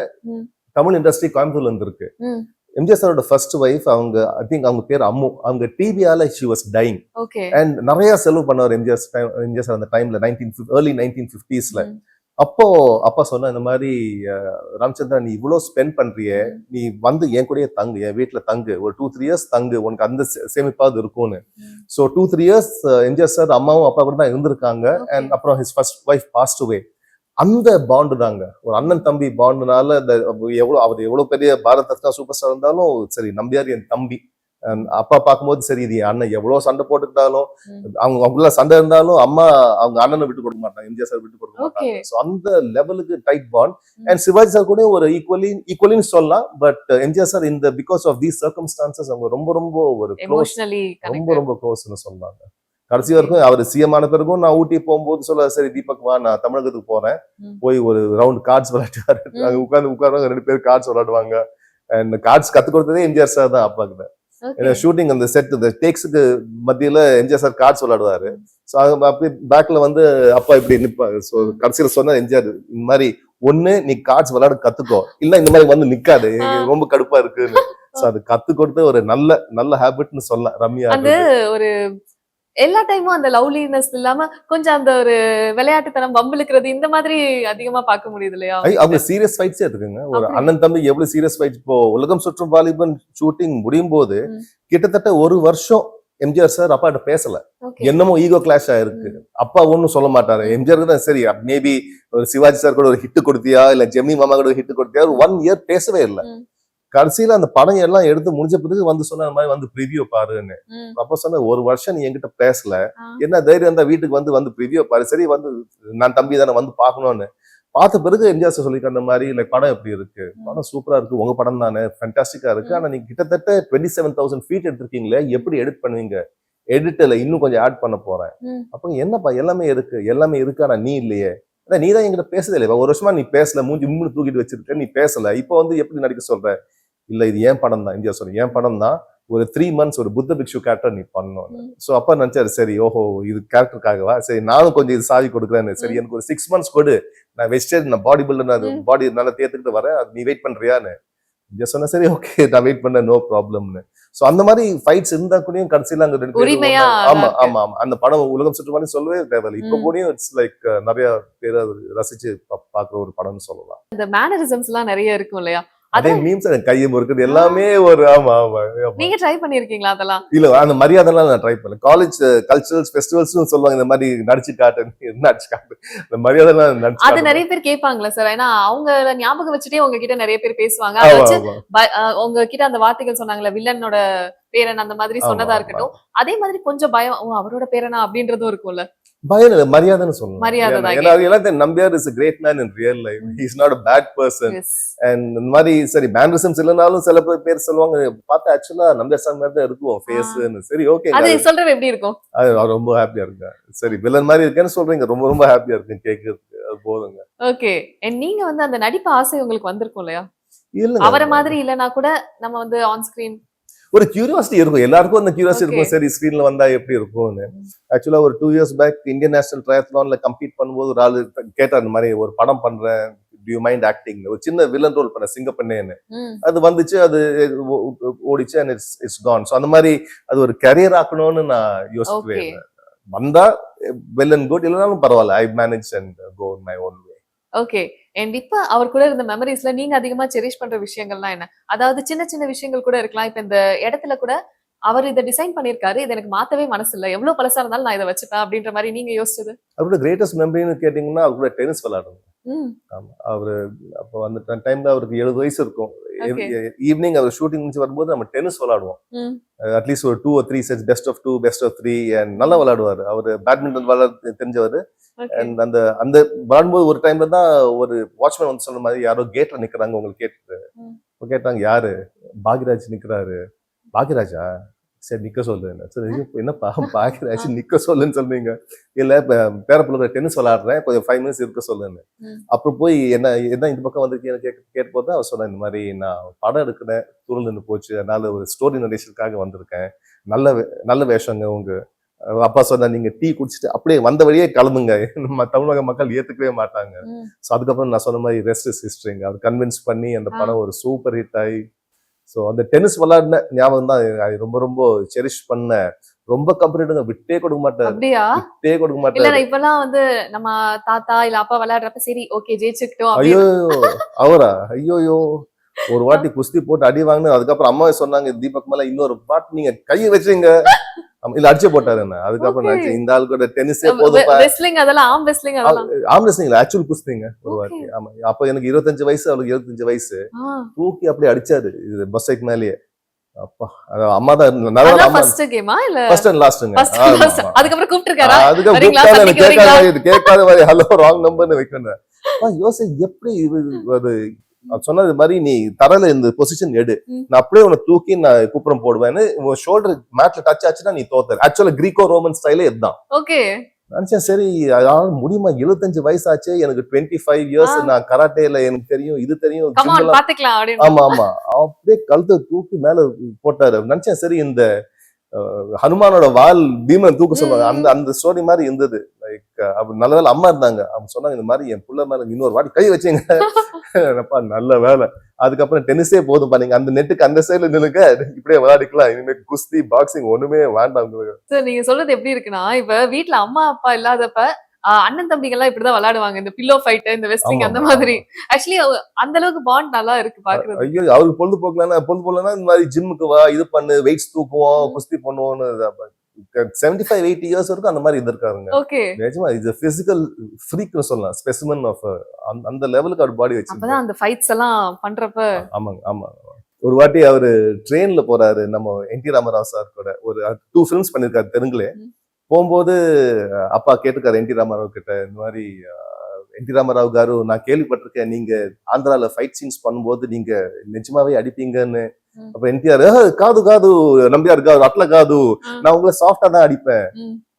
தமிழ் இண்டஸ்ட்ரி கோயம்புத்தூர்ல இருந்திருக்கு. எம்ஜிஆர் சாரோட ஃபர்ஸ்ட் ஒய்ஃப் அவங்க ஐ திங்க் அவங்க பேர் அம்மு. அவங்க டிபியால ஷி வாஸ் டைங் அண்ட் நிறைய செலவு பண்ணவர் எம்ஜிஆர் எம்ஜிஆர் சார் அந்த டைம்ல நைன்டீன் ஏர்லி நைன்டீன் ஃபிஃப்டிஸ்ல. அப்போ அப்பா சொன்ன இந்த மாதிரி ராமச்சந்திரா நீ இவ்வளவு ஸ்பெண்ட் பண்றியே. நீ வந்து என் கூடயே தங்கு என் வீட்டுல தங்கு. ஒரு டூ த்ரீ இயர்ஸ் தங்கு. உனக்கு அந்த சேமிப்பாவது இருக்கும்னு. So two three years MGR sir அம்மாவும் அப்பா கூட தான் இருந்திருக்காங்க. அண்ட் அப்புறம் his first wife passed away அந்த பாண்டு தாங்க. ஒரு அண்ணன் தம்பி பாண்டுனால இந்த எவ்வளவு அவர் எவ்வளவு பெரிய பாரத் சூப்பர் ஸ்டார் இருந்தாலும் சரி நம்பியார் என் தம்பி. அப்பா பார்க்கும்போது சரி இது அண்ணன் எவ்வளவு சண்டை போட்டுக்கிட்டாலும். அவங்க அவங்கள சண்டை இருந்தாலும் அம்மா அவங்க அண்ணனை விட்டு கொடுக்க மாட்டாங்க எம்ஜிஆர் சார் விட்டு கொடுக்க மாட்டாங்க. ஸோ அந்த லெவலுக்கு tight bond. And Sivaji sir கூட ஒரு ஈக்குவலி ஈக்குவலின்னு சொல்லலாம் பட் எம்ஜிஆர் சார் இந்த பிகாஸ் ஆஃப் தீஸ் சர்க்கம்ஸ்டான்சஸ் அவங்க ரொம்ப ரொம்ப ஒரு க்ளோஸ் ரொம்ப ரொம்ப க்ளோஸ்னு சொன்னாங்க கடைசி வரைக்கும் அவர் சிஎம் ஆன பிறகும் நான் ஊட்டி போகும்போது சொல்ல சரி தீபக் வா நான் தமிழகத்துக்கு போறேன். போய் ஒரு ரவுண்ட் கார்ட்ஸ் விளையாடுவாரு ம். அங்க உட்கார்ந்து உட்காருவாங்க ரெண்டு பேர் கார்ட்ஸ் விளையாடுவாங்க அண்ட் கார்ட்ஸ் கத்து கொடுத்ததே எம்ஜிஆர் சார் தான் அப்பா கிட்ட ஏன்னா ஷூட்டிங் அந்த செட் இந்த டேக்ஸுக்கு மத்தியில எம்ஜிஆர் சார் கார்ட்ஸ் விளையாடுவாரு. ஸோ அப்படி பேக்ல வந்து அப்பா இப்படி நிப்பாரு ஸோ கடைசியில சொன்ன எம்ஜிஆர் இந்த மாதிரி ஒண்ணு நீ கார்ட்ஸ் விளையாட கத்துக்கோ. இல்ல இந்த மாதிரி வந்து நிக்காது. ரொம்ப கடுப்பா இருக்குன்னு. ஸோ அது கத்து கொடுத்த ஒரு நல்ல நல்ல ஹேபிட்னு சொல்லலாம் ரம்யா அந்த ஒரு எல்லா டைமும் அந்த லவ்லினஸ் இல்லாம கொஞ்சம் அந்த ஒரு விளையாட்டுத்தனம் வம்பிழுக்கிறது இந்த மாதிரி அதிகமா பார்க்க முடியுது இல்லையா? அவங்க சீரியஸ் ஃபைட்ஸே இருக்குங்க ஒரு? அண்ணன் தம்பி எவ்வளவு சீரியஸ் ஃபைட்ஸ் இப்போ உலகம் சுற்றும் வாலிபன் ஷூட்டிங் முடியும் போது. கிட்டத்தட்ட ஒரு வருஷம் எம்ஜிஆர் சார் அப்பாட்ட பேசல. என்னமோ ஈகோ கிளாஷ் ஆயிருக்கு. அப்பா ஒன்னும் சொல்ல மாட்டாரு. எம்ஜிஆர் தான் சரி. மேபி ஒரு சிவாஜி சார் கூட ஒரு ஹிட் கொடுத்தியா? இல்ல ஜெமினி மாமா கூட ஒரு ஹிட் கொடுத்தியா? ஒரு ஒன் இயர் பேசவே இல்லை. கடைசியில அந்த படம் எல்லாம் எடுத்து முடிஞ்ச பிறகு வந்து சொன்ன மாதிரி வந்து ப்ரிவியூ பாருன்னு. அப்ப சொன்ன ஒரு வருஷம் நீ என்கிட்ட பேசல. என்ன தைரியம் இருந்தா வீட்டுக்கு வந்து வந்து ப்ரிவியூ பாரு. சரி வந்து நான் தம்பி தானே வந்து பார்க்கணும்னு. பார்த்த பிறகு எம்ஜிஆர் சொல்லிக்க அந்த மாதிரி லைக் படம் எப்படி இருக்கு. படம் சூப்பரா இருக்கு. உங்க படம் தானே. ஃபேண்டாஸ்டிக்கா இருக்கு. ஆனா நீங்க கிட்டத்தட்ட டுவெண்ட்டி செவன் தௌசண்ட் ஃபீட் எடுத்திருக்கீங்களே எப்படி எடிட் பண்ணுவீங்க? எடிட்டர்ல இன்னும் கொஞ்சம் ஆட் பண்ண போறேன். அப்ப என்னப்பா எல்லாமே இருக்கு. எல்லாமே இருக்கு ஆனா நீ இல்லையே. அதான் நீ தான் என்கிட்ட பேசதே இல்லையா ஒரு வருஷமா நீ பேசல. மூஞ்சி முன்னு தூக்கிட்டு வச்சிருக்க நீ பேசல. இப்போ வந்து எப்படி நடிக்க சொல்ற? இல்ல இது ஏன் படம் தான் இந்தியா சொல்ற ஏன் படம் தான் ஒரு த்ரீ மந்த்ஸ் ஒரு புத்த பிக்ஷு கேரக்டர் நீ பண்ணணும். சோ அப்பா நினைச்சாரு சரி ஓஹோ இது கேரக்டருக்காகவா சரி நானும் கொஞ்சம் இது சாவி கொடுக்குறேன்னு. சரி. எனக்கு ஒரு சிக்ஸ் மந்த்ஸ் கொடு. நான் வெஜிடேரியன் நான் பாடி பில்டர் நான். பாடி நல்லா தேர்த்துக்கிட்டு வரேன். அது நீ வெயிட் பண்றியான்னு. இங்க சொன்ன சரி ஓகே நான் வெயிட் பண்ண நோ ப்ராப்ளம்னு சோ அந்த மாதிரி ஃபைட்ஸ் இருந்தா கூடயும் கடைசியில அங்க ரெண்டு பேரும் ஆமா. ஆமா ஆமா. அந்த படம் உலகம் சுற்றுவானி சொல்லவே தேவையில்லை. இப்ப. கூடயும் இட்ஸ் லைக் நிறைய பேர் ரசிச்சு பா- பாக்குற ஒரு படம்னு சொல்லலாம். இந்த மேனரிசம்ஸ் எல்லாம் நிறைய இருக்கும் இல்லையா? அதே மீம்ஸ் எனக்கு கையை முறுக்குது எல்லாமே ஒரு ஆமா ஆமா. நீங்க ட்ரை பண்ணிருக்கீங்களா அதெல்லாம்? இல்ல அந்த மரியாதைலாம் நான் ட்ரை பண்ணல. காலேஜ் கல்ச்சரல்ஸ் ஃபெஸ்டிவல்ஸ்னு சொல்லுவாங்க. இந்த மாதிரி நடிச்சு காட்டு நடிச்சு காட்டு. இந்த மரியாதைலாம் நடிச்சு அது காட்டு. நிறைய பேர் கேட்பாங்களா சார் ஏன்னா அவங்க ஞாபகம் வச்சுட்டே உங்ககிட்ட நிறைய பேர் பேசுவாங்க. அஹ் உங்ககிட்ட அந்த வார்த்தைகள் சொன்னாங்கல்ல வில்லனோட பேரன் அந்த மாதிரி சொன்னதா. இருக்கட்டும். அதே மாதிரி கொஞ்சம் பயம் அவரோட பேரனா அப்படின்றதும் இருக்கும்ல. பயம் இல்ல மரியாதைன்னு சொல்லணும் மரியாதை ஏன்னா எல்லாத்தையும் Nambiar is great man in real life is not a bad person. And இந்த மாதிரி சரி மேனரிசம்ஸ் இல்லைனாலும் சில பேர் பேர் சொல்லுவாங்க பார்த்தா ஆக்சுவலா நம்பியார் சாமி மாதிரி தான் இருக்கும் ஃபேஸ்ன்னு சரி ஓகே அது சொல்றது எப்படி இருக்கும்? அது ரொம்ப ஹாப்பியா இருக்கேன். சரி வில்லன் மாதிரி இருக்கேன்னு சொல்றீங்க ரொம்ப ரொம்ப ஹாப்பியா இருக்கு கேட்கறதுக்கு அது போதுங்க. ஓகே நீங்க வந்து அந்த நடிப்பு ஆசை உங்களுக்கு வந்திருக்கும் இல்லையா? இல்ல அவரை மாதிரி இல்லனா கூட நம்ம வந்து ஆன் ஸ்கிரீன் ஒரு கியூரியாசிட்டி இருக்கும். எல்லாருக்கும் அந்த கியூரியாசிட்டி. இருக்கும். சரி ஸ்கிரீன்ல வந்தா எப்படி இருக்கும்னு. ஆக்சுவலா ஒரு two years back Indian national ட்ரையத்லான்ல compete பண்ணும்போது ஒரு ஆளு கேட்டார் இந்த மாதிரி ஒரு படம் பண்றேன். டியூ மைண்ட் ஆக்டிங் ஒரு சின்ன வில்லன் ரோல் பண்ண சிங்கப்பண்ணேன்னு. அது வந்துச்சு அது ஓடிச்சு and it's it's gone so அந்த மாதிரி அது ஒரு கரியர் ஆக்கணும்னு நான் ஓகே யோசிக்கிறேன் வந்தா வெல் அண்ட் குட் இல்லைனாலும் பரவாயில்ல. I manage and go my own way okay and இப்ப அவர் கூட இருந்த மெமரிஸ்ல நீங்க அதிகமா செரிஷ் பண்ற விஷயங்கள்லாம் என்ன? அதாவது சின்ன சின்ன விஷயங்கள் கூட இருக்கலாம். இப்ப இந்த இடத்துல கூட அவர் இதை டிசைன் பண்ணிருக்காரு இது எனக்கு மாத்தவே மனசு இல்ல எவ்வளவு பழசா இருந்தாலும் நான் இதை வச்சுப்பேன் அப்படின்ற மாதிரி நீங்க யோசிச்சது? அவரோட கிரேட்டஸ்ட் மெமரின்னு கேட்டிங்கன்னா அவர் கூட டென்னிஸ் விளையாடுங்க ஆமா. அவரு அப்போ அந்த டைம்ல அவருக்கு எழுபது வயசு இருக்கும். ஈவினிங் அவர் ஷூட்டிங் முடிச்சு வரும்போது நம்ம டென்னிஸ் விளையாடுவோம். அட்லீஸ்ட் ஒரு two three sets best of two best of three நல்லா விளையாடுவார். அவர் பேட்மிண்டன் விளையாட தெரிஞ்சவர். அந்த அந்த விளையாடும்போது ஒரு டைம்ல தான் ஒரு வாட்ச்மேன் வந்து சொன்ன மாதிரி யாரோ கேட்ல நிக்கிறாங்க உங்களுக்கு கேட்டு கேட்டாங்க யாரு? பாக்யராஜ் நிக்கிறாரு. பாக்யராஜா? சரி நிக்க சொல்லு. சரி என்னப்பா? பாக்யராஜ் நிக்க சொல்லுன்னு சொல்றீங்க. இல்ல இப்ப பேரப்புல டென்னிஸ் விளையாடுறேன். கொஞ்சம் ஃபைவ் மினிட்ஸ் இருக்க சொல்லுன்னு. அப்புறம் போய் என்ன என்ன இந்த பக்கம் வந்திருக்கீங்க? கேட்க கேட்டு போது அவர் சொன்ன இந்த மாதிரி நான் படம் எடுக்கிறேன் தூரல் நின்று போச்சு. அதனால ஒரு ஸ்டோரி நரேஷனுக்காக வந்திருக்கேன். நல்ல நல்ல வேஷங்க உங்க. அப்பா சொன்னா நீங்க டீ குடிச்சிட்டு அப்படியே வந்த வழியே கிளம்புங்க நம்ம தமிழக மக்கள் ஏத்துக்கவே மாட்டாங்க. ஸோ அதுக்கப்புறம் நான் சொன்ன மாதிரி ரெஸ்ட் இஸ் ஹிஸ்டரிங்க அவர் கன்வின்ஸ் பண்ணி அந்த. படம் ஒரு சூப்பர் ஹிட் ஆகி ஸோ அந்த டென்னிஸ் விளையாடின ஞாபகம் தான். ரொம்ப ரொம்ப செரிஷ் பண்ண. ரொம்ப கம்பெனிடுங்க விட்டே கொடுக்க மாட்டார். அப்படியா? விட்டே கொடுக்க மாட்டார். இப்பெல்லாம் வந்து நம்ம தாத்தா இல்ல அப்பா விளையாடுறப்ப சரி ஓகே ஜெயிச்சுக்கிட்டோம் ஐயோ அவரா? ஐயோயோ ஒரு வாட்டி குஸ்தி போட்டு அடி வாங்கினு அதுக்கப்புறம் அம்மாவே சொன்னாங்க தீபக் மேல இன்னொரு பாட்டு நீங்க கையை வச்சீங்க. ஆமா, இல்ல அடிச்சு போட்டாரு என்ன? அதுக்கப்புறம். நினைச்சேன், இந்த ஆள் கூட டென்னிஸே ரெஸ்லிங் அதெல்லாம் ஆம் ரெஸ்லிங் அதெல்லாம். ஆம்புலன்ஸ் ஆக்சுவல் குஸ்திங்க ஒரு. வாட்டி. ஆமா அப்ப எனக்கு இருபத்தஞ்சு வயசு அவளுக்கு இருபத்தஞ்சு வயசு. தூக்கி அப்படியே அடிச்சாரு இது பஸ்ஸைக்கு மேலேயே. அப்பா அம்மா தான் இருந்தா. நல்லா அதான் அம்மா ஃபர்ஸ்ட் கேமா இல்ல? ஃபர்ஸ்ட் அண்ட் லாஸ்ட்ங்க அதுக்கப்புறம் கூப்பிட்டுருக்காரா? அதுக்கு வரீங்களா? கூப்பிட்டாரு, எனக்கு சண்டைக்கு கேட்காத கேட்காத ஹலோ ராங் நம்பர்னு வைக்கணும். யோசி எப்படி இது அது அவன் சொன்னது மாதிரி நீ தரல இந்த பொசிஷன் எடு. நான் அப்படியே உன்னை தூக்கி நான் குப்புறம் போடுவேன்னு உன் ஷோல்டர் மேட்ல டச் ஆச்சுன்னா நீ தோத்தர். ஆக்சுவலா கிரீக்கோ ரோமன் ஸ்டைலே இதுதான். ஓகே நினைச்சேன் சரி அதாவது முடியுமா? எழுபத்தஞ்சு வயசாச்சு எனக்கு டுவெண்ட்டி ஃபைவ் இயர்ஸ். நான் கராட்டேல எனக்கு தெரியும் இது தெரியும் ஆமா ஆமா. அப்படியே கழுத்தை தூக்கி மேல போட்டாரு. நினைச்சேன் சரி இந்த ஹனுமானோட வால் பீமன் தூக்க சொல்லுவாங்க. அந்த அந்த ஸ்டோரி மாதிரி இருந்தது. லைக் அப்ப நல்ல வேலை அம்மா இருந்தாங்க. அவங்க சொன்னாங்க இந்த மாதிரி என் புள்ள மேல இன்னொரு வாட்டி கை வச்சீங்க. அப்பா நல்ல வேலை அதுக்கப்புறம் டென்னிஸே போதும்பா. நீங்க அந்த நெட்டுக்கு அந்த சைடுல நின்னுங்க இப்படியே விளையாடிக்கலாம். இனிமே குஸ்தி பாக்ஸிங் ஒண்ணுமே வேண்டாம் சார் நீங்க சொல்றது எப்படி இருக்குன்னா இப்ப வீட்ல அம்மா அப்பா இல்லாதப்ப அண்ணன் தம்பிங்க எல்லாம் இப்படிதான் விளையாடுவாங்க. இந்த பில்லோ ஃபைட் இந்த வெஸ்டிங் அந்த மாதிரி. ஆக்சுவலி அந்த அளவுக்கு பாண்ட் நல்லா இருக்கு பாக்குறது ஐயோ அவருக்கு பொழுதுபோக்கலன்னா பொழுதுபோக்கலன்னா இந்த மாதிரி ஜிம்முக்கு வா இது பண்ணு வெயிட்ஸ் தூக்குவோம். குஸ்தி பண்ணுவோம்னு செவன்டி ஃபைவ் எயிட்டி இயர்ஸ் வரைக்கும் அந்த மாதிரி இருந்திருக்காருங்க. ஓகே நிஜமா இது பிசிக்கல் ஃப்ரீக்னு சொல்லலாம். ஸ்பெசிமன் ஆஃப் அந்த லெவலுக்கு அவர் பாடி அப்பதான் அந்த ஃபைட்ஸ் எல்லாம் பண்றப்ப ஆமாங்க ஆமா. ஒரு வாட்டி அவரு ட்ரெயின்ல போறாரு நம்ம என் டி ராமராவ் சார் கூட. ஒரு டூ ஃபிலிம்ஸ் பண்ணிருக்காரு தெலுங்குல. போகும்போது அப்பா கேட்டிருக்காரு என் டி ராமராவ் கிட்ட இந்த மாதிரி என் டி ராமராவ் காரு நான் கேள்விப்பட்டிருக்கேன் நீங்க ஆந்திரால ஃபைட் சீன்ஸ் பண்ணும்போது நீங்க நிஜமாவே அடிப்பீங்கன்னு. அப்ப என்டிஆர் காது காது நம்பியார் காது அட்ல காது. நான் உங்களை சாஃப்டா தான் அடிப்பேன்.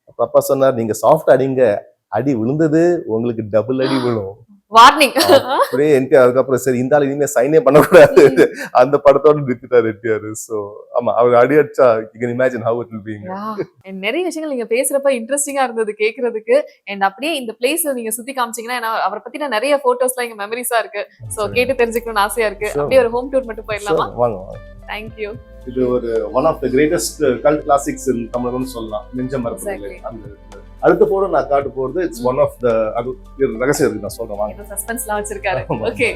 அப்ப அப்பா சொன்னார் நீங்க சாஃப்ட் அடிங்க அடி விழுந்தது உங்களுக்கு டபுள் அடி விழும் வார்னிங் அப்படியே என்டிஆர் அதுக்கப்புறம் சரி இந்த ஆள் இனிமே சைனே பண்ணக்கூடாது. அந்த படத்தோட நிறுத்திட்டார் என்டிஆர். சோ ஆமா அவர் அடி அடிச்சா யூ இமேஜின் ஹவ் இட் பீங்க நிறைய விஷயங்கள் நீங்க பேசுறப்ப இன்ட்ரெஸ்டிங்கா இருந்தது கேக்குறதுக்கு. அண்ட் அப்படியே இந்த பிளேஸ் நீங்க சுத்தி காமிச்சீங்கன்னா அவரை பத்தின நிறைய போட்டோஸ்லாம் இங்க மெமரிஸா இருக்கு. சோ கேட்டு தெரிஞ்சுக்கணும்னு ஆசையா இருக்கு. அப்படியே ஒரு ஹோம் டூர் மட்டும் போயிடலாமா? வாங்க வாங்க. தேங்க்யூ இது ஒரு one of the greatest cult classics தமிழகம்னு சொல்லலாம். நெஞ்ச மரத்துல Exactly. அந்த அடுத்த போட நான் காட்டு போறது. இட்ஸ் ஒன் ஆஃப் த அது ரகசியம் இருக்கு. நான் சொல்றேன். வாங்க. சஸ்பென்ஸ்லாம் வச்சிருக்காரு. ஓகே